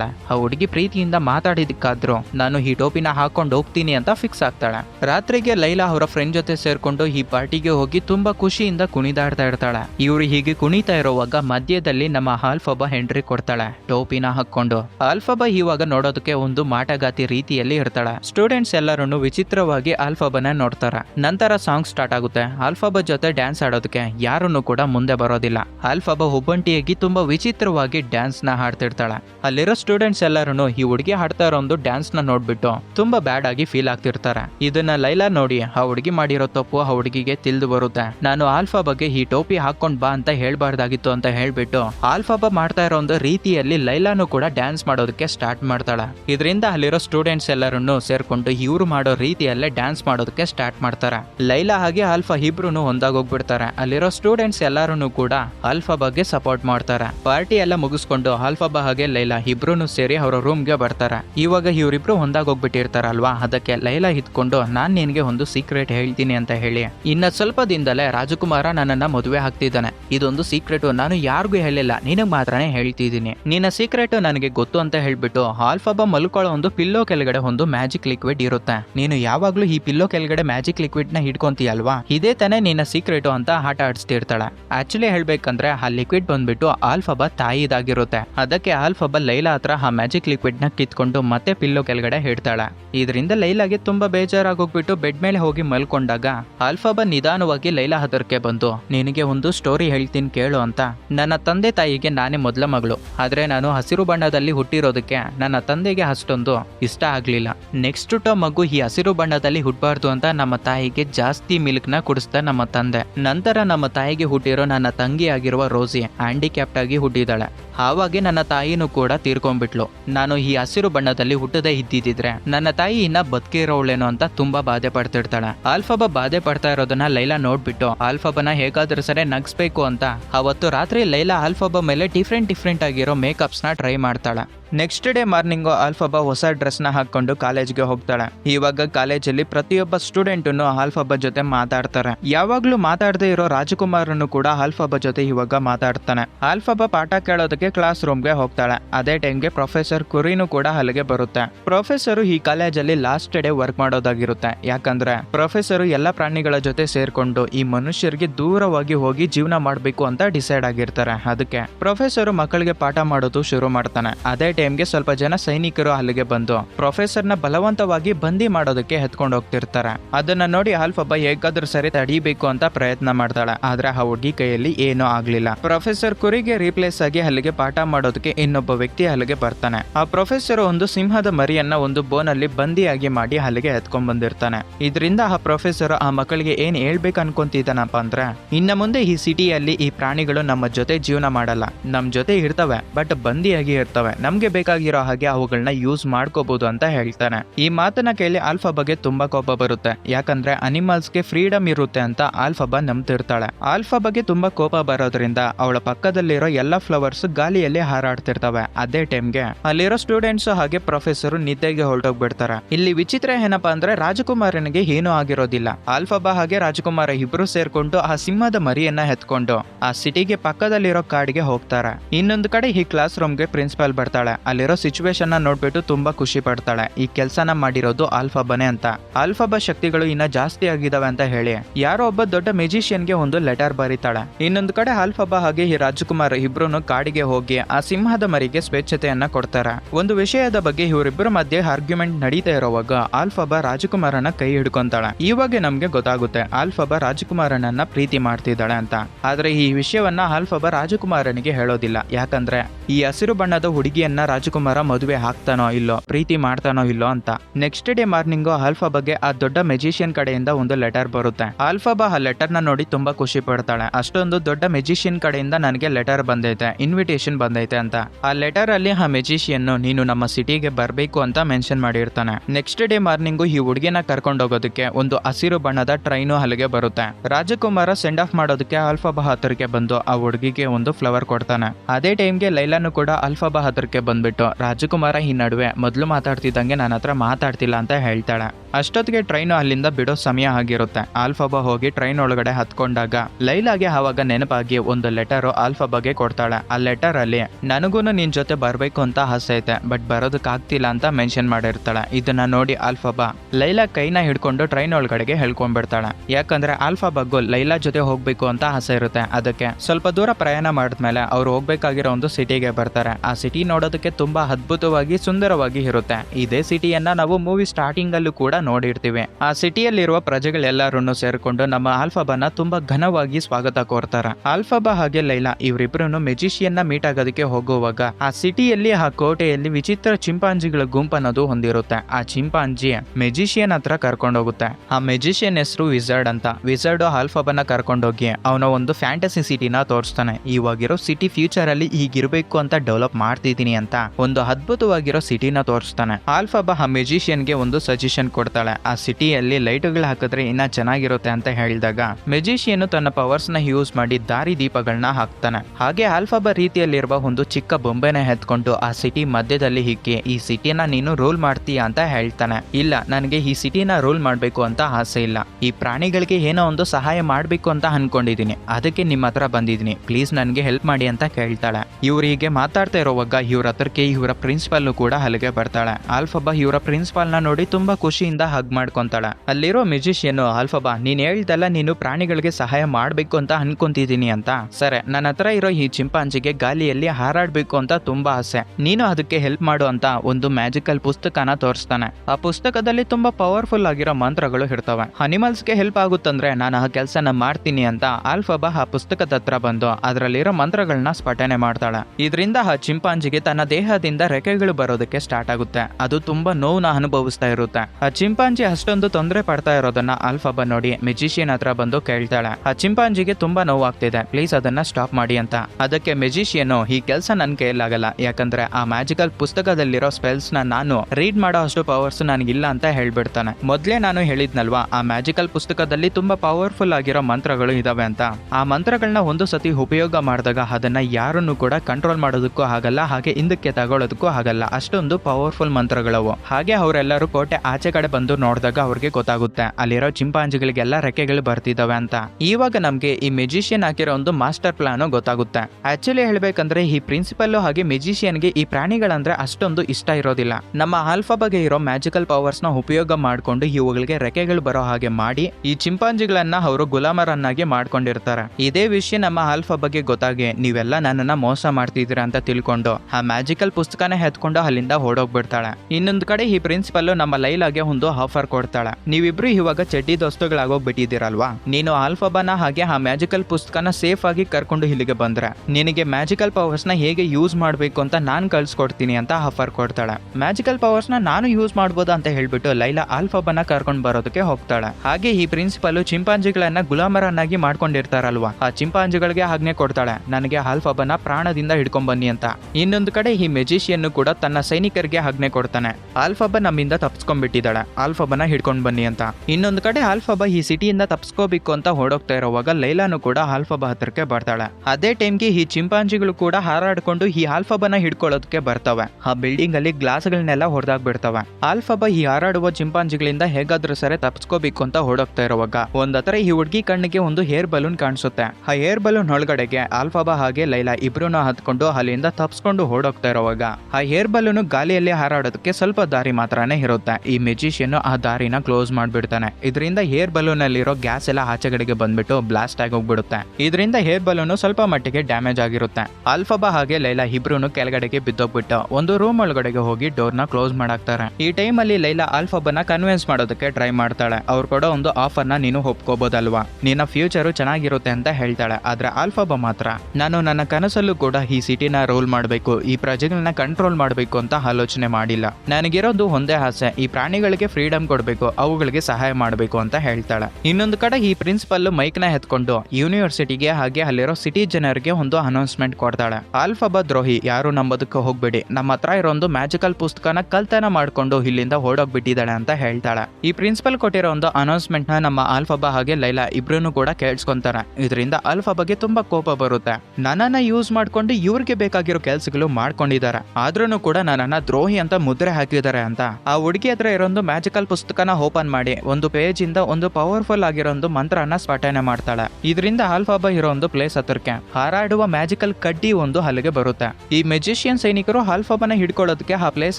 ಆ ಹುಡುಗಿ ಪ್ರೀತಿಯಿಂದ ಮಾತಾಡಿದಕ್ಕಾದ್ರೂ ನಾನು ಈ ಟೋಪಿನ ಹಾಕೊಂಡು ಹೋಗ್ತೀನಿ ಅಂತ ಫಿಕ್ಸ್ ಆಗ್ತಾಳೆ. ರಾತ್ರಿಗೆ ಲೈಲಾ ಅವರ ಫ್ರೆಂಡ್ ಜೊತೆ ಸೇರ್ಕೊಂಡು ಈ ಪಾರ್ಟಿಗೆ ಹೋಗಿ ತುಂಬಾ ಖುಷಿಯಿಂದ ಕುಣಿದಾಡ್ತಾ ಇರ್ತಾಳೆ. ಇವರು ಹೀಗೆ ಕುಣಿತಾ ಇರುವಾಗ ಮಧ್ಯದಲ್ಲಿ ನಮ್ಮ ಆಲ್ಫಾಬ ಹೆಂಡ್ರಿ ಕೊಡ್ತಾಳೆ. ಟೋಪಿನ ಹಾಕೊಂಡು ಆಲ್ಫಾಬ ಇವಾಗ ನೋಡೋದಕ್ಕೆ ಒಂದು ಮಾಟಗಾತಿ ರೀತಿಯಲ್ಲಿ ಇರ್ತಾಳೆ. ಸ್ಟೂಡೆಂಟ್ಸ್ ಎಲ್ಲರೂ ವಿಚಿತ್ರವಾಗಿ ಆಲ್ಫಾಬನ ನೋಡ್ತಾರೆ. ನಂತರ ಸಾಂಗ್ ಸ್ಟಾರ್ಟ್ ಆಗುತ್ತೆ. ಆಲ್ಫಾಬ ಜೊತೆ ಡ್ಯಾನ್ಸ್ ಆಡೋದಕ್ಕೆ ಯಾರನ್ನು ಕೂಡ ಮುಂದೆ ಬರೋದಿಲ್ಲ. ಆಲ್ಫಾಬಾ ಒಬ್ಬಂಟಿಯಾಗಿ ತುಂಬಾ ವಿಚಿತ್ರವಾಗಿ ಡ್ಯಾನ್ಸ್ನ ಹಾಡ್ತಿರ್ತಾಳೆ. ಅಲ್ಲಿರೋ ಸ್ಟೂಡೆಂಟ್ಸ್ ಎಲ್ಲರೂ ಈ ಹುಡುಗಿ ಹಾಡ್ತಾ ಇರೋ ಒಂದು ಡ್ಯಾನ್ಸ್ನ ನೋಡ್ಬಿಟ್ಟು ತುಂಬಾ ಬ್ಯಾಡ್ ಆಗಿ ಫೀಲ್ ಆಗ್ತಿರ್ತಾರೆ. ಇದನ್ನ ಲೈಲಾ ನೋಡಿ, ಆ ಹುಡುಗಿ ಮಾಡಿರೋ ತಪ್ಪು ಆ ಹುಡುಗಿಗೆ ತಿಳಿದು ಬರುತ್ತೆ. ನಾನು ಆಲ್ಫಾ ಬಗ್ಗೆ ಈ ಟೋಪಿ ಹಾಕೊಂಡ್ ಬಾ ಅಂತ ಹೇಳ್ಬಾರ್ದಾಗಿತ್ತು ಅಂತ ಹೇಳ್ಬಿಟ್ಟು ಆಲ್ಫಾಬ ಮಾಡ್ತಾ ಇರೋ ಒಂದು ರೀತಿಯಲ್ಲಿ ಲೈಲಾನು ಕೂಡ ಡ್ಯಾನ್ಸ್ ಮಾಡೋದಕ್ಕೆ ಸ್ಟಾರ್ಟ್ ಮಾಡ್ತಾಳೆ. ಇದರಿಂದ ಅಲ್ಲಿರೋ ಸ್ಟೂಡೆಂಟ್ಸ್ ಎಲ್ಲರನ್ನು ಸೇರ್ಕೊಂಡು ಇವ್ರು ಮಾಡೋ ರೀತಿಯಲ್ಲೇ ಡ್ಯಾನ್ಸ್ ಮಾಡೋದಕ್ಕೆ ಸ್ಟಾರ್ಟ್ ಮಾಡ್ತಾರೆ. ಲೈಲಾ ಹಾಗೆ ಆಲ್ಫಾ ಇಬ್ರು ಒಂದಾಗ ಹೋಗ್ಬಿಡ್ತಾರೆ ಅಲ್ಲಿರೋ ಸ್ಟೂಡೆಂಟ್ಸ್ ಎಲ್ಲರೂ ಕೂಡ ಆಲ್ಫಾ ಬಗ್ಗೆ ಸಪೋರ್ಟ್ ಮಾಡ್ತಾರೆ. ಪಾರ್ಟಿ ಎಲ್ಲ ಮುಗಿಸ್ಕೊಂಡು ಆಲ್ಫಾಬಾ ಹಾಗೆ ಲೈಲಾ ಇಬ್ರು ಸೇರಿ ಅವರ ರೂಮ್ಗೆ ಬರ್ತಾರೆ. ಇವಾಗ ಇವರಿಬ್ರು ಒಂದಾಗಿ ಹೋಗ್ಬಿಟ್ಟಿರ್ತಾರಲ್ವಾ? ಅದಕ್ಕೆ ಲೈಲಾ ಇದ್ಕೊಂಡು ನಾನ್ ನಿನ್ಗೆ ಒಂದು ಸೀಕ್ರೆಟ್ ಹೇಳ್ತೀನಿ ಅಂತ ಹೇಳಿ. ಇನ್ನ ಸ್ವಲ್ಪ ದಿನದಲ್ಲೇ ರಾಜಕುಮಾರ ನನ್ನನ್ನ ಮದುವೆ ಹಾಕ್ತಿದ್ದಾನೆ ಇದೊಂದು ಸೀಕ್ರೆಟ್ ನಾನು ಯಾರಿಗೂ ಹೇಳಿಲ್ಲ. ನಿನಗ್ ಮಾತ್ರನೇ ಹೇಳ್ತಿದ್ದೀನಿ. ನಿನ್ನ ಸೀಕ್ರೆಟ್ ನನಗೆ ಗೊತ್ತು ಅಂತ ಹೇಳ್ಬಿಟ್ಟು ಆಲ್ಫಾಬಾ ಮಲ್ಕೊಳ್ಳೋ ಒಂದು ಪಿಲ್ಲೋ ಕೆಳಗಡೆ ಒಂದು ಮ್ಯಾಜಿಕ್ ಲಿಕ್ವಿಡ್ ಇರುತ್ತೆ. ನೀನು ಯಾವಾಗ್ಲೂ ಈ ಪಿಲ್ಲೋ ಕೆಳಗಡೆ ಮ್ಯಾಜಿಕ್ ಲಿಕ್ವಿಡ್ನ ಹಿಡ್ಕೊಂತೀಯಲ್ವಾ? ಇದೇ ತಾನೇ ನಿನ್ನ ಸೀಕ್ರೆಟ್ ಅಂತ ಆಟ ಆಡಿಸ್ತಿರ್ತಾಳೆ. ಆಕ್ಚುಲಿ ಹೇಳ್ಬೇಕಂದ್ರೆ, ಆ ಲಿಕ್ವಿಡ್ ಬಂದ್ಬಿಟ್ಟು ಆಲ್ಫಾಬಾ ತಾಯಿದಾಗಿರುತ್ತೆ. ಅದಕ್ಕೆ ಆಲ್ಫಾಬಾ ಲೈಲಾ ಹತ್ರ ಆ ಮ್ಯಾಜಿಕ್ ಲಿಕ್ವಿಡ್ನ ಕಿತ್ಕೊಂಡು ಮತ್ತೆ ಪಿಲ್ಲೋ ಕೆಳಗಡೆ ಹಿಡ್ತಾಳೆ ಇದರಿಂದ ಲೈಲಾಗೆ ತುಂಬಾ ಬೇಜಾರಾಗೋಗ್ಬಿಟ್ಟು ಬೆಡ್ ಮೇಲೆ ಹೋಗಿ ಮಲ್ಕೊಂಡಾಗ ಆಲ್ಫಾಬಾ ನಿಧಾನವಾಗಿ ಲೈಲಾ ಹತ್ರಕ್ಕೆ ಬಂದು, ನಿನಗೆ ಒಂದು ಸ್ಟೋರಿ ಹೇಳ್ತೀನಿ ಕೇಳು ಅಂತ. ನನ್ನ ತಂದೆ ತಾಯಿಗೆ ನಾನೇ ಮೊದಲ ಮಗಳು. ಆದ್ರೆ ನಾನು ಹಸಿರು ಬಣ್ಣದಲ್ಲಿ ಹುಟ್ಟಿರೋದಕ್ಕೆ ನನ್ನ ತಂದೆಗೆ ಅಷ್ಟೊಂದು ಇಷ್ಟ ಆಗ್ಲಿಲ್ಲ. ನೆಕ್ಸ್ಟ್ ಟೋ ಮಗು ಈ ಹಸಿರು ಬಣ್ಣದಲ್ಲಿ ಹುಟ್ಟಬಾರ್ದು ಅಂತ ನಮ್ಮ ತಾಯಿಗೆ ಜಾಸ್ತಿ ಮಿಲ್ಕ್ನ ಕುಡಿಸ್ದ ನಮ್ಮ ತಂದೆ. ನಂತರ ನಮ್ಮ ತಾಯಿಗೆ ಹುಟ್ಟಿರೋ ನನ್ನ ತಂಗಿ ಆಗಿರುವ ರೋಸಿ ಹ್ಯಾಂಡಿಕ್ಯಾಪ್ಟ್ ಆಗಿ ಹುಟ್ಟಿದಾಳೆ. ಆವಾಗೆ ನನ್ನ ತಾಯಿನೂ ಕೂಡ ತೀರ್ಕೊಂಡ್ಬಿಟ್ಲು ನಾನು ಈ ಹಸಿರು ಬಣ್ಣದಲ್ಲಿ ಹುಟ್ಟದೇ ಇದ್ದಿದ್ರೆ ನನ್ನ ತಾಯಿ ಇನ್ನ ಬದುಕಿರೋಳೇನೋ ಅಂತ ತುಂಬಾ ಬಾಧೆ ಪಡ್ತಿರ್ತಾಳೆ. ಆಲ್ಫಾಬ ಬಾಧೆ ಪಡ್ತಾ ಇರೋದನ್ನ ಲೈಲಾ ನೋಡ್ಬಿಟ್ಟು, ಆಲ್ಫಾಬನ ಹೇಗಾದ್ರೂ ಸರಿ ನಗ್ಸ್ಬೇಕು ಅಂತ ಅವತ್ತು ರಾತ್ರಿ ಲೈಲಾ ಆಲ್ಫಾಬ ಮೇಲೆ ಡಿಫ್ರೆಂಟ್ ಡಿಫ್ರೆಂಟ್ ಆಗಿರೋ ಮೇಕಪ್ಸ್ನ ಟ್ರೈ ಮಾಡ್ತಾಳೆ. ನೆಕ್ಸ್ಟ್ ಡೇ ಮಾರ್ನಿಂಗ್ ಆಲ್ಫಾಬ ಹೊಸ ಡ್ರೆಸ್ನ ಹಾಕೊಂಡು ಕಾಲೇಜ್ಗೆ ಹೋಗ್ತಾಳೆ. ಇವಾಗ ಕಾಲೇಜಲ್ಲಿ ಪ್ರತಿಯೊಬ್ಬ ಸ್ಟೂಡೆಂಟನ್ನು ಆಲ್ಫಾಬಾ ಜೊತೆ ಮಾತಾಡ್ತಾರೆ. ಯಾವಾಗ್ಲೂ ಮಾತಾಡದೇ ಇರೋ ರಾಜಕುಮಾರನು ಕೂಡ ಆಲ್ಫಾಬಾ ಜೊತೆ ಇವಾಗ ಮಾತಾಡ್ತಾನೆ. ಆಲ್ಫಾಬಾ ಪಾಠ ಕೇಳೋದಕ್ಕೆ ಕ್ಲಾಸ್ ರೂಮ್ಗೆ ಹೋಗ್ತಾಳೆ. ಅದೇ ಟೈಮ್ಗೆ ಪ್ರೊಫೆಸರ್ ಕುರಿನು ಕೂಡ ಅಲ್ಲಿಗೆ ಬರುತ್ತೆ. ಪ್ರೊಫೆಸರ್ ಈ ಕಾಲೇಜಲ್ಲಿ ಲಾಸ್ಟ್ ಡೇ ವರ್ಕ್ ಮಾಡೋದಾಗಿರುತ್ತೆ. ಯಾಕಂದ್ರೆ ಪ್ರೊಫೆಸರ್ ಎಲ್ಲ ಪ್ರಾಣಿಗಳ ಜೊತೆ ಸೇರ್ಕೊಂಡು ಈ ಮನುಷ್ಯರಿಗೆ ದೂರವಾಗಿ ಹೋಗಿ ಜೀವನ ಮಾಡ್ಬೇಕು ಅಂತ ಡಿಸೈಡ್ ಆಗಿರ್ತಾರೆ. ಅದಕ್ಕೆ ಪ್ರೊಫೆಸರ್ ಮಕ್ಕಳಿಗೆ ಪಾಠ ಮಾಡೋದು ಶುರು ಮಾಡ್ತಾನೆ. ಅದೇ ಟೈಮ್ಗೆ ಸ್ವಲ್ಪ ಜನ ಸೈನಿಕರು ಅಲ್ಲಿಗೆ ಬಂದು ಪ್ರೊಫೆಸರ್ನ ಬಲವಂತವಾಗಿ ಬಂದಿ ಮಾಡೋದಕ್ಕೆ ಎತ್ಕೊಂಡು ಹೋಗ್ತಿರ್ತಾರೆ. ಅದನ್ನ ನೋಡಿ ಆಲ್ಫಬ್ಬ ಹೇಗಾದ್ರೂ ಸರಿ ತಡಿಬೇಕು ಅಂತ ಪ್ರಯತ್ನ ಮಾಡ್ತಾಳೆ. ಆದ್ರೆ ಆ ಹುಡುಗಿ ಕೈಯಲ್ಲಿ ಏನೂ ಆಗ್ಲಿಲ್ಲ. ಪ್ರೊಫೆಸರ್ ಕುರಿಗೆ ರೀಪ್ಲೇಸ್ ಆಗಿ ಅಲ್ಲಿಗೆ ಪಾಠ ಮಾಡೋದಕ್ಕೆ ಇನ್ನೊಬ್ಬ ವ್ಯಕ್ತಿ ಅಲ್ಲಿಗೆ ಬರ್ತಾನೆ. ಆ ಪ್ರೊಫೆಸರ್ ಒಂದು ಸಿಂಹದ ಮರಿಯನ್ನ ಒಂದು ಬೋನಲ್ಲಿ ಬಂದಿಯಾಗಿ ಮಾಡಿ ಅಲ್ಲಿಗೆ ಎತ್ಕೊಂಡ್ ಬಂದಿರ್ತಾನೆ. ಇದರಿಂದ ಆ ಪ್ರೊಫೆಸರ್ ಆ ಮಕ್ಕಳಿಗೆ ಏನ್ ಹೇಳ್ಬೇಕು ಅನ್ಕೊಂತಿದ್ದಾನಪ್ಪ ಅಂದ್ರೆ, ಇನ್ನ ಮುಂದೆ ಈ ಸಿಟಿಯಲ್ಲಿ ಈ ಪ್ರಾಣಿಗಳು ನಮ್ಮ ಜೊತೆ ಜೀವನ ಮಾಡಲ್ಲ. ನಮ್ ಜೊತೆ ಇರ್ತವೆ, ಬಟ್ ಬಂದಿಯಾಗಿ ಇರ್ತವೆ. ನಮ್ಗೆ ಬೇಕಾಗಿರೋ ಹಾಗೆ ಅವುಗಳನ್ನ ಯೂಸ್ ಮಾಡ್ಕೋಬಹುದು ಅಂತ ಹೇಳ್ತಾನೆ. ಈ ಮಾತನ್ನ ಕೇಳಿ ಆಲ್ಫಾ ಬಗ್ಗೆ ತುಂಬಾ ಕೋಪ ಬರುತ್ತೆ. ಯಾಕಂದ್ರೆ ಅನಿಮಲ್ಸ್ಗೆ ಫ್ರೀಡಮ್ ಇರುತ್ತೆ ಅಂತ ಆಲ್ಫಾಬಾ ನಂಬ್ತಿರ್ತಾಳೆ. ಆಲ್ಫಾ ಬಗ್ಗೆ ತುಂಬಾ ಕೋಪ ಬರೋದ್ರಿಂದ ಅವಳ ಪಕ್ಕದಲ್ಲಿರೋ ಎಲ್ಲಾ ಫ್ಲವರ್ಸ್ ಗಾಲಿಯಲ್ಲಿ ಹಾರಾಡ್ತಿರ್ತವೆ ಅದೇ ಟೈಮ್ಗೆ ಅಲ್ಲಿರೋ ಸ್ಟೂಡೆಂಟ್ಸ್ ಹಾಗೆ ಪ್ರೊಫೆಸರ್ ನಿದ್ದೆಗೆ ಹೊರಟೋಗ್ಬಿಡ್ತಾರೆ. ಇಲ್ಲಿ ವಿಚಿತ್ರ ಏನಪ್ಪಾ ಅಂದ್ರೆ ರಾಜಕುಮಾರನಿಗೆ ಏನೂ ಆಗಿರೋದಿಲ್ಲ. ಆಲ್ಫಾಬಾ ಹಾಗೆ ರಾಜಕುಮಾರ ಇಬ್ರು ಸೇರ್ಕೊಂಡು ಆ ಸಿಂಹದ ಮರಿಯನ್ನ ಎತ್ಕೊಂಡು ಆ ಸಿಟಿಗೆ ಪಕ್ಕದಲ್ಲಿರೋ ಕಾಡಿಗೆ ಹೋಗ್ತಾರೆ. ಇನ್ನೊಂದು ಕಡೆ ಈ ಕ್ಲಾಸ್ ರೂಮ್ಗೆ ಪ್ರಿನ್ಸಿಪಾಲ್ ಬರ್ತಾಳೆ. ಅಲ್ಲಿರೋ ಸಿಚುವೇಶನ್ನ ನೋಡ್ಬಿಟ್ಟು ತುಂಬಾ ಖುಷಿ ಪಡ್ತಾಳೆ. ಈ ಕೆಲ್ಸನ ಮಾಡಿರೋದು ಆಲ್ಫಾಬನೇ ಅಂತ. ಆಲ್ಫಾಬ ಶಕ್ತಿಗಳು ಇನ್ನ ಜಾಸ್ತಿ ಆಗಿದಾವೆ ಅಂತ ಹೇಳಿ. ಯಾರೋ ಒಬ್ಬ ದೊಡ್ಡ ಮ್ಯೂಸಿಷಿಯನ್ಗೆ ಒಂದು ಲೆಟರ್ ಬರೀತಾಳೆ. ಇನ್ನೊಂದು ಕಡೆ ಆಲ್ಫಾಬ ಹಾಗೆ ಈ ರಾಜಕುಮಾರ್ ಇಬ್ರು ಕಾಡಿಗೆ ಹೋಗಿ ಆ ಸಿಂಹದ ಮರಿಗೆ ಸ್ವೇಚ್ಛತೆಯನ್ನ ಕೊಡ್ತಾರೆ. ಒಂದು ವಿಷಯದ ಬಗ್ಗೆ ಇವರಿಬ್ಬರ ಮಧ್ಯೆ ಆರ್ಗ್ಯುಮೆಂಟ್ ನಡೀತಾ ಇರೋವಾಗ ಆಲ್ಫಾಬ ರಾಜಕುಮಾರನ ಕೈ ಹಿಡ್ಕೊಂತಾಳೆ. ಇವಾಗ ನಮ್ಗೆ ಗೊತ್ತಾಗುತ್ತೆ ಆಲ್ಫಾಬ ರಾಜಕುಮಾರನನ್ನ ಪ್ರೀತಿ ಮಾಡ್ತಿದ್ದಾಳೆ ಅಂತ. ಆದ್ರೆ ಈ ವಿಷಯವನ್ನ ಆಲ್ಫಾಬ ರಾಜಕುಮಾರನಿಗೆ ಹೇಳೋದಿಲ್ಲ. ಯಾಕಂದ್ರೆ ಈ ಹಸಿರು ಬಣ್ಣದ ಹುಡುಗಿಯನ್ನ ರಾಜಕುಮಾರ ಮದುವೆ ಹಾಕ್ತಾನೋ ಇಲ್ಲೋ, ಪ್ರೀತಿ ಮಾಡ್ತಾನೋ ಇಲ್ಲೋ ಅಂತ. ನೆಕ್ಸ್ಟ್ ಡೇ ಮಾರ್ನಿಂಗ್ ಆಲ್ಫಾ ಬಗ್ಗೆ ಆ ದೊಡ್ಡ ಮೆಜಿಷಿಯನ್ ಕಡೆಯಿಂದ ಒಂದು ಲೆಟರ್ ಬರುತ್ತೆ. ಆಲ್ಫಾಬಾ ಆ ಲೆಟರ್ನ ನೋಡಿ ತುಂಬಾ ಖುಷಿ ಪಡ್ತಾಳೆ. ಅಷ್ಟೊಂದು ದೊಡ್ಡ ಮೆಜಿಷಿಯನ್ ಕಡೆಯಿಂದ ನನಗೆ ಲೆಟರ್ ಬಂದೈತೆ ಇನ್ವಿಟೇಷನ್ ಬಂದೈತೆ ಅಂತ. ಆ ಲೆಟರ್ ಅಲ್ಲಿ ಆ ಮೆಜಿಷಿಯನ್ ನೀನು ನಮ್ಮ ಸಿಟಿಗೆ ಬರಬೇಕು ಅಂತ ಮೆನ್ಷನ್ ಮಾಡಿರ್ತಾನೆ. ನೆಕ್ಸ್ಟ್ ಡೇ ಮಾರ್ನಿಂಗು ಈ ಹುಡುಗಿನ ಕರ್ಕೊಂಡು ಹೋಗೋದಕ್ಕೆ ಒಂದು ಹಸಿರು ಬಣ್ಣದ ಟ್ರೈನು ಅಲ್ಲಿಗೆ ಬರುತ್ತೆ. ರಾಜಕುಮಾರ ಸೆಂಡ್ ಆಫ್ ಮಾಡೋದಕ್ಕೆ ಆಲ್ಫಾಬಾ ಹತ್ರಕ್ಕೆ ಬಂದು ಆ ಹುಡುಗಿಗೆ ಒಂದು ಫ್ಲವರ್ ಕೊಡ್ತಾನೆ. ಅದೇ ಟೈಮ್ಗೆ ಲೈಲಾನು ಕೂಡ ಅಲ್ಫಾಬಾ ಹತ್ರಕ್ಕೆ ಬಂದ್ಬಿಟ್ಟು. ರಾಜಕುಮಾರ ಈ ನಡುವೆ ಮೊದಲು ಮಾತಾಡ್ತಿದ್ದಂಗೆ ನನ್ನ ಹತ್ರ ಮಾತಾಡ್ತಿಲ್ಲ ಅಂತ ಹೇಳ್ತಾಳೆ. ಅಷ್ಟೊತ್ತಿಗೆ ಟ್ರೈನು ಅಲ್ಲಿಂದ ಬಿಡೋ ಸಮಯ ಆಗಿರುತ್ತೆ. ಆಲ್ಫಾಬಾ ಹೋಗಿ ಟ್ರೈನ್ ಒಳಗಡೆ ಹತ್ಕೊಂಡಾಗ ಲೈಲಾಗೆ ಆವಾಗ ನೆನಪಾಗಿ ಒಂದು ಲೆಟರ್ ಆಲ್ಫಾಬಾಗೆ ಕೊಡ್ತಾಳೆ. ಆ ಲೆಟರ್ ಅಲ್ಲಿ, ನನಗೂನು ನಿನ್ ಜೊತೆ ಬರ್ಬೇಕು ಅಂತ ಆಸೆ ಐತೆ ಬಟ್ ಬರೋದಕ್ಕೆ ಆಗ್ತಿಲ್ಲ ಅಂತ ಮೆನ್ಷನ್ ಮಾಡಿರ್ತಾಳೆ. ಇದನ್ನ ನೋಡಿ ಆಲ್ಫಾಬಾ ಲೈಲಾ ಕೈನ ಹಿಡ್ಕೊಂಡು ಟ್ರೈನ್ ಒಳಗಡೆಗೆ ಹೇಳ್ಕೊಂಡ್ಬಿಡ್ತಾಳೆ. ಯಾಕಂದ್ರೆ ಆಲ್ಫಾಬಾಗು ಲೈಲಾ ಜೊತೆ ಹೋಗ್ಬೇಕು ಅಂತ ಆಸೆ ಇರುತ್ತೆ. ಅದಕ್ಕೆ ಸ್ವಲ್ಪ ದೂರ ಪ್ರಯಾಣ ಮಾಡಿದ್ಮೇಲೆ ಅವ್ರು ಹೋಗ್ಬೇಕಾಗಿರೋ ಒಂದು ಸಿಟಿಗೆ ಬರ್ತಾರೆ. ಆ ಸಿಟಿ ನೋಡೋದಕ್ಕೆ ತುಂಬಾ ಅದ್ಭುತವಾಗಿ ಸುಂದರವಾಗಿ ಇರುತ್ತೆ. ಇದೇ ಸಿಟಿಯನ್ನ ನಾವು ಮೂವಿ ಸ್ಟಾರ್ಟಿಂಗ್ ಅಲ್ಲೂ ಕೂಡ ನೋಡಿರ್ತೀವಿ. ಆ ಸಿಟಿಯಲ್ಲಿರುವ ಪ್ರಜೆಗಳೆಲ್ಲರನ್ನು ಸೇರಿಕೊಂಡು ನಮ್ಮ ಆಲ್ಫಾಬಾನ ತುಂಬಾ ಘನವಾಗಿ ಸ್ವಾಗತ ಕೋರ್ತಾರೆ. ಆಲ್ಫಾಬಾ ಹಾಗೆ ಲೈಲಾ ಇವರಿಬ್ರು ಮೆಜಿಷಿಯನ್ನ ಮೀಟ್ ಆಗೋದಕ್ಕೆ ಹೋಗುವಾಗ ಆ ಸಿಟಿಯಲ್ಲಿ, ಆ ಕೋಟೆಯಲ್ಲಿ ವಿಚಿತ್ರ ಚಿಂಪಾಂಜಿಗಳ ಗುಂಪನ್ನೋದು ಹೊಂದಿರುತ್ತೆ. ಆ ಚಿಂಪಾಂಜಿ ಮೆಜಿಷಿಯನ್ ಹತ್ರ ಕರ್ಕೊಂಡೋಗುತ್ತೆ. ಆ ಮೆಜಿಷಿಯನ್ ಹೆಸರು ವಿಜರ್ಡ್ ಅಂತ. ವಿಸರ್ಡ್ ಆಲ್ಫಾಬನ ಕರ್ಕೊಂಡೋಗಿ ಅವನ ಒಂದು ಫ್ಯಾಂಟಸಿ ಸಿಟಿನ ತೋರಿಸ್ತಾನೆ. ಇವಾಗಿರೋ ಸಿಟಿ ಫ್ಯೂಚರ್ ಅಲ್ಲಿ ಹೀಗಿರ್ಬೇಕು ಅಂತ ಡೆವಲಪ್ ಮಾಡ್ತಿದ್ದೀನಿ ಅಂತ. ಒಂದು ಅದ್ಭುತವಾಗಿರೋ ಸಿಟಿನ ತೋರಿಸ್ತಾನೆ. ಆಲ್ಫಾಬಾ ಆ ಮೆಜಿಷಿಯನ್ಗೆ ಒಂದು ಸಜೆಷನ್ ಕೊಡ್ತಾಳೆ. ಆ ಸಿಟಿಯಲ್ಲಿ ಲೈಟ್ಗಳು ಹಾಕಿದ್ರೆ ಇನ್ನ ಚೆನ್ನಾಗಿರುತ್ತೆ ಅಂತ ಹೇಳಿದಾಗ, ಮೆಜಿಷಿಯನ್ ತನ್ನ ಪವರ್ಸ್ನ ಯೂಸ್ ಮಾಡಿ ದಾರಿ ದೀಪಗಳನ್ನ ಹಾಕ್ತಾನೆ. ಹಾಗೆ ಆಲ್ಫಾಬಾ ರೀತಿಯಲ್ಲಿರುವ ಒಂದು ಚಿಕ್ಕ ಬೊಂಬೆನ ಎತ್ಕೊಂಡು ಆ ಸಿಟಿ ಮಧ್ಯದಲ್ಲಿ ಹಿಕ್ಕಿ, ಈ ಸಿಟಿನ ನೀನು ರೂಲ್ ಮಾಡ್ತೀಯ? ಅಂತ ಹೇಳ್ತಾನೆ. ಇಲ್ಲ, ನನಗೆ ಈ ಸಿಟಿನ ರೂಲ್ ಮಾಡಬೇಕು ಅಂತ ಆಸೆ ಇಲ್ಲ. ಈ ಪ್ರಾಣಿಗಳಿಗೆ ಏನೋ ಒಂದು ಸಹಾಯ ಮಾಡಬೇಕು ಅಂತ ಅನ್ಕೊಂಡಿದೀನಿ. ಅದಕ್ಕೆ ನಿಮ್ಮ ಹತ್ರ ಬಂದಿದ್ದೀನಿ ಪ್ಲೀಸ್ ನನಗೆ ಹೆಲ್ಪ್ ಮಾಡಿ ಅಂತ ಕೇಳ್ತಾಳೆ. ಇವ್ರು ಹೀಗೆ ಮಾತಾಡ್ತಾ ಇರೋವಾಗ ಇವ್ರ ಹತ್ರಕ್ಕೆ ಇವರ ಪ್ರಿನ್ಸಿಪಲ್ ಕೂಡ ಅಲ್ಲಿಗೆ ಬರ್ತಾಳೆ. ಆಲ್ಫಾಬಾ ಇವರ ಪ್ರಿನ್ಸಿಪಾಲ್ನ ನೋಡಿ ತುಂಬಾ ಖುಷಿಯಿಂದ ಹಗ್ ಮಾಡ್ಕೊಂತಾಳೆ. ಅಲ್ಲಿರೋ ಮ್ಯೂಸಿಷಿಯನ್ ಆಲ್ಫಾಬಾ, ನೀನ್ ಹೇಳ್ದಲ್ಲ ನೀನು ಪ್ರಾಣಿಗಳಿಗೆ ಸಹಾಯ ಮಾಡ್ಬೇಕು ಅಂತ ಅನ್ಕೊಂತಿದೀನಿ ಅಂತ. ಸರಿ, ನನ್ನ ಹತ್ರ ಇರೋ ಈ ಚಿಂಪಾಂಜಿಗೆ ಗಾಲಿಯಲ್ಲಿ ಹಾರಾಡ್ಬೇಕು ಅಂತ ತುಂಬಾ ಆಸೆ. ನೀನು ಅದಕ್ಕೆ ಹೆಲ್ಪ್ ಮಾಡು ಅಂತ ಒಂದು ಮ್ಯಾಜಿಕಲ್ ಪುಸ್ತಕನ ತೋರಿಸ್ತಾನೆ. ಆ ಪುಸ್ತಕದಲ್ಲಿ ತುಂಬಾ ಪವರ್ಫುಲ್ ಆಗಿರೋ ಮಂತ್ರಗಳು ಇರ್ತವೆ. ಅನಿಮಲ್ಸ್ಗೆ ಹೆಲ್ಪ್ ಆಗುತ್ತಂದ್ರೆ ನಾನು ಆ ಕೆಲಸನ ಮಾಡ್ತೀನಿ ಅಂತ ಆಲ್ಫಾಬಾ ಆ ಪುಸ್ತಕದ ಹತ್ರ ಬಂದು ಅದರಲ್ಲಿರೋ ಮಂತ್ರಗಳನ್ನ ಸ್ಫಟನೆ ಮಾಡ್ತಾಳೆ. ಇದರಿಂದ ಆ ಚಿಂಪಾಂಜಿಗೆ ತನ್ನ ದೇಹದಿಂದ ರೆಕ್ಕೆಗಳು ಬರೋದಕ್ಕೆ ಸ್ಟಾರ್ಟ್ ಆಗುತ್ತೆ. ಅದು ತುಂಬಾ ನೋವನ್ನ ಅನುಭವಿಸ್ತಾ ಇರುತ್ತೆ. ಆ ಚಿಂಪಾಂಜಿ ಅಷ್ಟೊಂದು ತೊಂದರೆ ಪಡ್ತಾ ಇರೋದನ್ನ ಆಲ್ಫಾಬಾ ನೋಡಿ ಮೆಜಿಷಿಯನ್ ಹತ್ರ ಬಂದು ಕೇಳ್ತಾಳೆ. ಆ ಚಿಂಪಾಂಜಿಗೆ ತುಂಬಾ ನೋವಾಗ್ತಿದೆ. ಪ್ಲೀಸ್ ಅದನ್ನ ಸ್ಟಾಪ್ ಮಾಡಿ ಅಂತ. ಅದಕ್ಕೆ ಮೆಜಿಷಿಯನ್ ಈ ಕೆಲಸ ನನ್ ಕೈಯಲ್ಲಾಗಲ್ಲ. ಯಾಕಂದ್ರೆ ಆ ಮ್ಯಾಜಿಕಲ್ ಪುಸ್ತಕದಲ್ಲಿರೋ ಸ್ಪೆಲ್ಸ್ನ ನಾನು ರೀಡ್ ಮಾಡೋ ಅಷ್ಟು ಪವರ್ಸ್ ನನಗಿಲ್ಲ ಅಂತ ಹೇಳ್ಬಿಡ್ತಾನೆ. ಮೊದ್ಲೇ ನಾನು ಹೇಳಿದ್ನಲ್ವಾ, ಆ ಮ್ಯಾಜಿಕಲ್ ಪುಸ್ತಕದಲ್ಲಿ ತುಂಬಾ ಪವರ್ಫುಲ್ ಆಗಿರೋ ಮಂತ್ರಗಳು ಇದಾವೆ ಅಂತ. ಆ ಮಂತ್ರಗಳನ್ನ ಒಂದು ಸತಿ ಉಪಯೋಗ ಮಾಡಿದಾಗ ಅದನ್ನ ಯಾರನ್ನು ಕೂಡ ಕಂಟ್ರೋಲ್ ಮಾಡೋದಕ್ಕೂ ಆಗಲ್ಲ. ಹಾಗೆ ಹಿಂದಕ್ಕೆ ತಗೊಳ್ಳೋದಕ್ಕೂ ಆಗಲ್ಲ. ಅಷ್ಟೊಂದು ಪವರ್ಫುಲ್ ಮಂತ್ರಗಳವು. ಹಾಗೆ ಅವರೆಲ್ಲರೂ ಕೋಟೆ ಆಚೆ ಕಡೆ ಬಂದು ನೋಡಿದಾಗ ಅವ್ರಿಗೆ ಗೊತ್ತಾಗುತ್ತೆ. ಅಲ್ಲಿರೋ ಚಿಂಪಾಂಜಿಗಳಿಗೆಲ್ಲ ರೆಕ್ಕೆಗಳು ಬರ್ತಿದ್ದಾವೆ ಅಂತ. ಇವಾಗ ನಮ್ಗೆ ಈ ಮೆಜಿಷಿಯನ್ ಹಾಕಿರೋ ಒಂದು ಮಾಸ್ಟರ್ ಪ್ಲಾನ್ ಗೊತ್ತಾಗುತ್ತೆ. ಆಕ್ಚುಲಿ ಹೇಳ್ಬೇಕಂದ್ರೆ ಈ ಪ್ರಿನ್ಸಿಪಲ್ ಹಾಗೆ ಮೆಜಿಷಿಯನ್ಗೆ ಈ ಪ್ರಾಣಿಗಳಂದ್ರೆ ಅಷ್ಟೊಂದು ಇಷ್ಟ ಇರೋದಿಲ್ಲ. ನಮ್ಮ ಆಲ್ಫಾ ಬಗ್ಗೆ ಇರೋ ಮ್ಯಾಜಿಕಲ್ ಪವರ್ಸ್ನ ಉಪಯೋಗ ಮಾಡ್ಕೊಂಡು ಇವುಗಳಿಗೆ ರೆಕ್ಕೆಗಳು ಬರೋ ಹಾಗೆ ಮಾಡಿ ಈ ಚಿಂಪಾಂಜಿಗಳನ್ನ ಅವರು ಗುಲಾಮರನ್ನಾಗಿ ಮಾಡ್ಕೊಂಡಿರ್ತಾರೆ. ಇದೇ ವಿಷಯ ನಮ್ಮ ಆಲ್ಫಾ ಬಗ್ಗೆ ಗೊತ್ತಾಗಿ. ನೀವೆಲ್ಲ ನನ್ನನ್ನ ಮೋಸ ಮಾಡ್ತಿದ್ದೀರಾ ಅಂತ ತಿಳ್ಕೊಂಡು. ಆ ಮ್ಯಾಜಿಕಲ್ ಪುಸ್ತಕನೇ ಎತ್ಕೊಂಡು ಅಲ್ಲಿಂದ ಓಡೋಗ್ಬಿಡ್ತಾಳೆ. ಇನ್ನೊಂದು ಕಡೆ ಈ ಪ್ರಿನ್ಸಿಪಲ್ ನಮ್ಮ ಲೈಲಾಗೆ ಒಂದು ಆಫರ್ ಕೊಡ್ತಾಳೆ. ನೀವಿಬ್ರು ಇವಾಗ ಚಡ್ಡಿ ದೋಸ್ತುಗಳಾಗೋಗ್ಬಿಟ್ಟಿದ್ದೀರಲ್ವಾ? ನೀನು ಆಲ್ಫಾಬನ ಹಾಗೆ ಆ ಮ್ಯಾಜಿಕಲ್ ಪುಸ್ತಕನ ಸೇಫ್ ಆಗಿ ಕರ್ಕೊಂಡು ಇಲ್ಲಿಗೆ ಬಂದ್ರೆ, ನಿನಗೆ ಮ್ಯಾಜಿಕಲ್ ಪವರ್ಸ್ನ ಹೇಗೆ ಯೂಸ್ ಮಾಡಬೇಕು ಅಂತ ನಾನು ಕಳ್ಸಿಕೊಡ್ತೀನಿ ಅಂತ ಆಫರ್ ಕೊಡ್ತಾಳೆ. ಮ್ಯಾಜಿಕಲ್ ಪವರ್ಸ್ನ ನಾನು ಯೂಸ್ ಮಾಡ್ಬೋದಾ ಅಂತ ಹೇಳ್ಬಿಟ್ಟು ಲೈಲಾ ಆಲ್ಫಾಬಾನ ಕರ್ಕೊಂಡು ಬರೋದಕ್ಕೆ ಹೋಗ್ತಾಳೆ. ಹಾಗೆ ಈ ಪ್ರಿನ್ಸಿಪಲ್ ಚಿಂಪಾಂಜಿಗಳನ್ನ ಗುಲಾಮರನ್ನಾಗಿ ಮಾಡ್ಕೊಂಡಿರ್ತಾರಲ್ವಾ? ಆ ಚಿಂಪಾಂಜಿಗಳಿಗೆ ಆಜ್ಞೆ ಕೊಡ್ತಾಳೆ, ನನಗೆ ಆಲ್ಫಾಬನ ಪ್ರಾಣದಿಂದ ಹಿಡ್ಕೊಂಡ್ ಬನ್ನಿ ಅಂತ. ಇನ್ನೊಂದು ಕಡೆ ಈ ಮೆಜಿಷಿಯನ್ನು ಕೂಡ ತನ್ನ ಸೈನಿಕರಿಗೆ ಆಜ್ಞೆ ಕೊಡ್ತಾನೆ. ಆಲ್ಫಾಬಾ ನಮ್ಮಿಂದ ತಪ್ಸ್ಕೊಂಡ್ಬಿಟ್ಟಿದ್ದಾಳೆ. ಆಲ್ಫಾಬನ ಹಿಡ್ಕೊಂಡ್ ಬನ್ನಿ ಅಂತ. ಇನ್ನೊಂದು ಕಡೆ ಆಲ್ಫಾಬಾ ಈ ಸಿಟಿಯಿಂದ ತಪ್ಸ್ಕೋಬೇಕು ಅಂತ ಹೊಡೋಗ್ತಾ ಇರೋವಾಗ ಲೈಲಾನು ಕೂಡ ಆಲ್ಫಾಬಾ ಹತ್ರಕ್ಕೆ ಬರ್ತಾಳೆ. ಅದೇ ಟೈಮ್ಗೆ ಈ ಚಿಂಪಾಂಜಿಗಳು ಕೂಡ ಹಾರಾಡ್ಕೊಂಡು ಈ ಆಲ್ಫಾಬನ ಹಿಡ್ಕೊಳ್ಳೋದಕ್ಕೆ ಬರ್ತವೆ. ಆ ಬಿಲ್ಡಿಂಗ್ ಅಲ್ಲಿ ಗ್ಲಾಸ್ಗಳನ್ನೆಲ್ಲ ಹೊಡೆದಾಗ್ಬಿಡ್ತವೆ ಆಲ್ಫಾಬಾ ಈ ಹಾರಾಡುವ ಚಿಂಪಾಂಜಿಗಳಿಂದ ಹೇಗಾದ್ರೂ ಸರಿ ತಪ್ಸ್ಕೋಬೇಕು ಅಂತ ಹೊಡೋಗ್ತಾ ಇರುವಾಗ ಒಂದ್ ಹತ್ರ ಈ ಹುಡುಗಿ ಕಣ್ಣಿಗೆ ಒಂದು ಹೇರ್ ಬಲೂನ್ ಕಾಣಿಸುತ್ತೆ. ಆ ಹೇರ್ ಬಲೂನ್ ಒಳಗಡೆಗೆ ಆಲ್ಫಾಬಾ ಹಾಗೆ ಲೈಲಾ ಇಬ್ರು ಹತ್ಕೊಂಡು ಅಲ್ಲಿಂದ ತಪ್ಸ್ಕೊಂಡು ಹೊಡೋಗ್ತಾ ಇರುವಾಗ ಆ ಹೇರ್ ಬಲೂನ್ ಗಾಲಿಯಲ್ಲಿ ಹಾರಾಡೋದಕ್ಕೆ ಸ್ವಲ್ಪ ದಾರಿ ಮಾತ್ರನೇ ಇರುತ್ತೆ. ಈ ಮೆಜಿಷಿಯನ್ ಆ ದಾರಿನ ಕ್ಲೋಸ್ ಮಾಡ್ಬಿಡ್ತಾನೆ. ಇದರಿಂದ ಹೇರ್ ಬಲೂನ್ ಅಲ್ಲಿರೋ ಗ್ಯಾಸ್ ಎಲ್ಲ ಆಚೆಗಡೆಗೆ ಬಂದ್ಬಿಟ್ಟು ಬ್ಲಾಸ್ಟ್ ಆಗಿ ಹೋಗ್ಬಿಡುತ್ತೆ. ಇದರಿಂದ ಹೇರ್ ಬಲೂನ್ ಸ್ವಲ್ಪ ಮಟ್ಟಿಗೆ ಡ್ಯಾಮೇಜ್ ಆಗಿರುತ್ತೆ. ಆಲ್ಫಾಬಾ ಹಾಗೆ ಲೈಲಾ ಇಬ್ರು ಕೆಳಗಡೆಗೆ ಬಿದ್ದೋಗ್ಬಿಟ್ಟು ಒಂದು ರೂಮ್ ಒಳಗಡೆಗೆ ಹೋಗಿ ಡೋರ್ನ ಕ್ಲೋಸ್ ಮಾಡಾಕ್ತಾರೆ. ಈ ಟೈಮ್ ಅಲ್ಲಿ ಲೈಲಾ ಆಲ್ಫಾಬನ್ನ ಕನ್ವಿನ್ಸ್ ಮಾಡೋದಕ್ಕೆ ಟ್ರೈ ಮಾಡ್ತಾಳೆ. ಅವ್ರು ಕೂಡ ಒಂದು ಆಫರ್ನ ನೀನು ಒಪ್ಕೋಬೋದಲ್ವಾ? ನಿನ್ನ ಫ್ಯೂಚರ್ ಚೆನ್ನಾಗಿರುತ್ತೆ ಅಂತ ಹೇಳ್ತಾಳೆ. ಆದ್ರೆ ಆಲ್ಫಾಬಾ ಮಾತ್ರ, ನಾನು ನನ್ನ ಕನಸಲ್ಲೂ ಕೂಡ ಈ ಸಿಟಿನ ರೋಲ್ ಮಾಡಬೇಕು. ಈ ಪ್ರಜೆಗಳನ್ನ ಕಂಟ್ರೋಲ್ ಮಾಡಬೇಕು ಅಂತ ಆಲೋಚನೆ ಮಾಡಿಲ್ಲ. ನನಗಿರೋದು ಒಂದೇ ಆಸೆ, ಈ ಪ್ರಾಣಿಗಳಿಗೆ ಫ್ರೀಡಮ್ ಕೊಡಬೇಕು, ಅವುಗಳಿಗೆ ಸಹಾಯ ಮಾಡಬೇಕು ಅಂತ ಹೇಳ್ತಾಳೆ. ಇನ್ನೊಂದು ಕಡೆ ಈ ಪ್ರಿನ್ಸಿಪಲ್ ಮೈಕ್ನ ಎತ್ಕೊಂಡು ಯೂನಿವರ್ಸಿಟಿಗೆ ಹಾಗೆ ಅಲ್ಲಿರೋ ಸಿಟಿ ಜನರಿಗೆ ಒಂದು ಅನೌನ್ಸ್ಮೆಂಟ್ ಕೊಡ್ತಾಳೆ. ಆಲ್ಫಾಬ ದ್ರೋಹಿ ಯಾರು ನಂಬೋದಕ್ಕೆ ಹೋಗ್ಬೇಡಿ. ನಮ್ಮ ಹತ್ರ ಇರೋ ಒಂದು ಮ್ಯಾಜಿಕಲ್ ಪುಸ್ತಕನ ಕಲ್ತನ ಮಾಡ್ಕೊಂಡು ಇಲ್ಲಿಂದ ಓಡೋಗ್ಬಿಟ್ಟಿದ್ದಾಳೆ ಅಂತ ಹೇಳ್ತಾಳೆ. ಈ ಪ್ರಿನ್ಸಿಪಲ್ ಕೊಟ್ಟಿರೋ ಒಂದು ಅನೌನ್ಸ್ಮೆಂಟ್ನ ನಮ್ಮ ಆಲ್ಫಾಬಾ ಹಾಗೆ ಲೈಲಾ ಇಬ್ರು ಕೂಡ ಕೇಳಿಸ್ಕೊಂತಾರೆ. ಇದರಿಂದ ಆಲ್ಫಾಬಾಗೆ ತುಂಬಾ ಕೋಪ ಬರುತ್ತೆ. ನನ್ನನ್ನ ಯೂಸ್ ಮಾಡ್ಕೊಂಡು ಇವ್ರಿಗೆ ಬೇಕಾಗಿರೋ ಕೆಲ್ಸಗಳು ಮಾಡ್ಕೊಂಡಿದ್ದಾರೆ ಆದ್ರೂ ಕೂಡ ನನ್ನನ್ನ ದ್ರೋಹಿ ಅಂತ ಮುದ್ರೆ ಹಾಕಿದ್ದಾರೆ ಅಂತ. ಆ ಹುಡುಗಿ ಹತ್ರ ಇರೋ ಮ್ಯಾಜಿಕಲ್ ಪುಸ್ತಕನ ಓಪನ್ ಮಾಡಿ, ಒಂದು ಪೇಜ್ ಇಂದ ಒಂದು ಪವರ್ಫುಲ್ ಆಗಿರೋ ಒಂದು ಮಂತ್ರನ ಸ್ಫಟನೆ ಮಾಡ್ತಾಳೆ. ಇದರಿಂದ ಆಲ್ಫಾಬಾ ಇರೋ ಒಂದು ಪ್ಲೇಸ್ ಹತ್ರಕ್ಕೆ ಹಾರಾಡುವ ಮ್ಯಾಜಿಕಲ್ ಕಡ್ಡಿ ಒಂದು ಅಲ್ಲಿಗೆ ಬರುತ್ತೆ. ಈ ಮೆಜಿಷಿಯನ್ ಸೈನಿಕರು ಆಲ್ಫಾಬಾನ ಹಿಡ್ಕೊಳ್ಳೋದಕ್ಕೆ ಆ ಪ್ಲೇಸ್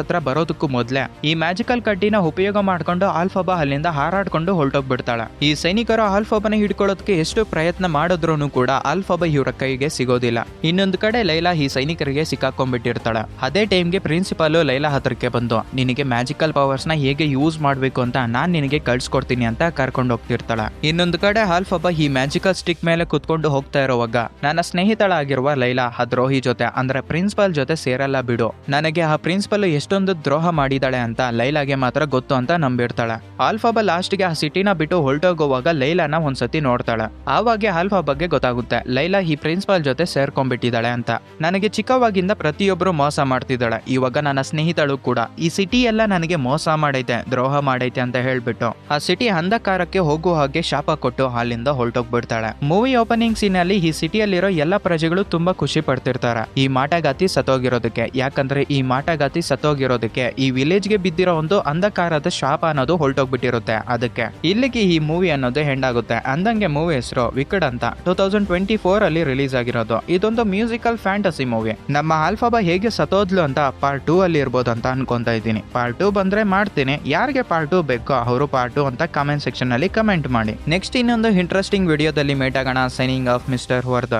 ಹತ್ರ ಬರೋದಕ್ಕೂ ಮೊದ್ಲೇ. ಈ ಮ್ಯಾಜಿಕಲ್ ಕಡ್ಡಿನ ಉಪಯೋಗ ಮಾಡ್ಕೊಂಡು ಆಲ್ಫಾಬಾ ಅಲ್ಲಿಂದ ಹಾರಾಡ್ಕೊಂಡು ಹೊರಟೋಗ್ಬಿಡ್ತಾಳೆ. ಈ ಸೈನಿಕರು ಆಲ್ಫಾಬಾನ ಹಿಡ್ಕೊಳ್ಳೋದಕ್ಕೆ ಎಷ್ಟು ಪ್ರಯತ್ನ ಮಾಡಿದ್ರು ಕೂಡ ಆಲ್ಫಾಬಾ ಇವರ ಕೈಗೆ ಸಿಗೋದಿಲ್ಲ. ಇನ್ನೊಂದು ಕಡೆ ಲೈಲಾ ಈ ಸೈನಿಕರಿಗೆ ಸಿಕ್ಕಾಕೊಂಡ್ಬಿಟ್ಟಿರ್ತಾಳೆ ಅದೇ ಟೈಮ್ಗೆ ಪ್ರಿನ್ಸಿಪಾಲ್ ಲೈಲಾ ಹತ್ರಕ್ಕೆ ಬಂದು, ನಿನಗೆ ಮ್ಯಾಜಿಕಲ್ ಪವರ್ಸ್ನ ಹೇಗೆ ಯೂಸ್ ಮಾಡ್ಬೇಕು ಅಂತ ನಾನ್ ನಿನಗೆ ಕಳ್ಸಿಕೊಡ್ತೀನಿ ಅಂತ ಕರ್ಕೊಂಡು ಹೋಗ್ತಿರ್ತಾಳೆ. ಇನ್ನೊಂದು ಕಡೆ ಆಲ್ಫಾಬಾ ಈ ಮ್ಯಾಜಿಕಲ್ ಸ್ಟಿಕ್ ಮೇಲೆ ಕುತ್ಕೊಂಡು ಹೋಗ್ತಾ ಇರೋವಾಗ, ನನ್ನ ಸ್ನೇಹಿತಳಾಗಿರುವ ಲೈಲಾ, ಆ ದ್ರೋಹಿ ಜೊತೆ, ಅಂದ್ರೆ ಪ್ರಿನ್ಸಿಪಾಲ್ ಜೊತೆ ಸೇರಲ್ಲ ಬಿಡು. ನನಗೆ ಆ ಪ್ರಿನ್ಸಿಪಲ್ ಎಷ್ಟೊಂದು ದ್ರೋಹ ಮಾಡಿದಾಳೆ ಅಂತ ಲೈಲಾಗೆ ಮಾತ್ರ ಗೊತ್ತು ಅಂತ ನಂಬಿರ್ತಾಳೆ. ಆಲ್ಫಾಬಾ ಲಾಸ್ಟ್ಗೆ ಆ ಸಿಟಿನ ಬಿಟ್ಟು ಹೊರಟೋಗುವಾಗ ಲೈಲಾನ ಒಂದ್ಸತಿ ನೋಡ್ತಾಳೆ. ಆವಾಗ ಆಲ್ಫಾ ಬಗ್ಗೆ ಗೊತ್ತಾಗುತ್ತೆ, ಲೈಲಾ ಈ ಪ್ರಿನ್ಸಿಪಾಲ್ ಜೊತೆ ಸೇರ್ಕೊಂಡ್ಬಿಟ್ಟಿದ್ದಾಳೆ ಅಂತ. ನನಗೆ ಚಿಕ್ಕವಾಗಿಂದ ಪ್ರತಿಯೊಬ್ಬರು ಮೋಸ ಮಾಡ್ತಿದ್ದಾಳೆ. ಇವಾಗ ನನ್ನ ಸ್ನೇಹಿತಳು ಕೂಡ. ಈ ಸಿಟಿ ಎಲ್ಲ ನನಗೆ ಮೋಸ ಮಾಡೈತೆ, ದ್ರೋಹ ಮಾಡೈತೆ ಅಂತ ಹೇಳ್ಬಿಟ್ಟು. ಆ ಸಿಟಿ ಅಂಧಕಾರಕ್ಕೆ ಹೋಗುವ ಹಾಗೆ ಶಾಪ ಕೊಟ್ಟು ಅಲ್ಲಿಂದ ಹೊರಟೋಗ್ಬಿಡ್ತಾಳೆ. ಮೂವಿ ಓಪನಿಂಗ್ ಸೀನ್ ಅಲ್ಲಿ ಈ ಸಿಟಿಯಲ್ಲಿರೋ ಎಲ್ಲ ಪ್ರಜೆಗಳು ತುಂಬಾ ಖುಷಿ ಪಡ್ತಿರ್ತಾರೆ. ಈ ಮಾಟಗಾತಿ ಸತ್ತೋಗಿರೋದಕ್ಕೆ. ಯಾಕಂದ್ರೆ ಈ ಮಾಟಗಾತಿ ಸತ್ತೋಗಿರೋದಕ್ಕೆ ಈ ವಿಲೇಜ್ಗೆ ಬಿದ್ದಿರೋ ಒಂದು ಅಂಧಕಾರದ ಶಾಪ ಅನ್ನೋದು ಹೊರಟೋಗ್ಬಿಟ್ಟಿರುತ್ತೆ ಅದಕ್ಕೆ. ಇಲ್ಲಿಗೆ ಈ ಮೂವಿ ಅನ್ನೋದು ಹೆಂಡಾಗುತ್ತೆ ಅಂದಂಗೆ ಮೂವಿ ಹೆಸರು ವಿಕಡ್ ಅಂತ. ಟೂ ತೌಸಂಡ್ ಟ್ವೆಂಟಿ ಫೋರ್ ಅಲ್ಲಿ ರಿಲೀಸ್ ಆಗಿರೋದು. ಇದೊಂದು ಮ್ಯೂಸಿಕಲ್ ಫ್ಯಾಂಟಸಿ ಮೂವಿ ನಮ್ಮ ಆಲ್ಫಾಬಾ ಹೇಗೆ ಸತೋದ್ಲು ಅಂತ ಪಾರ್ಟ್ ಟೂ ಅಲ್ಲಿ ಇರ್ಬೋದು ಅಂತ ಅನ್ಕೊಂತಾ ಇದ್ದೀನಿ. ಪಾರ್ಟ್ ಟೂ ಬಂದ್ರೆ ಮಾಡ್ತೀನಿ. ಯಾರಿಗೆ ಪಾರ್ಟ್ ಟೂ ಬೇಕೋ ಅವರು ಪಾರ್ಟ್ ಟೂ ಅಂತ ಕಮೆಂಟ್ ಸೆಕ್ಷನ್ ಅಲ್ಲಿ ಕಮೆಂಟ್ ಮಾಡಿ. ನೆಕ್ಸ್ಟ್ ಇನ್ನೊಂದು ಇಂಟ್ರೆಸ್ಟಿಂಗ್ ವಿಡಿಯೋದಲ್ಲಿ ಮೇಟ್ ಆಗೋಣ. Signing off mister Vardha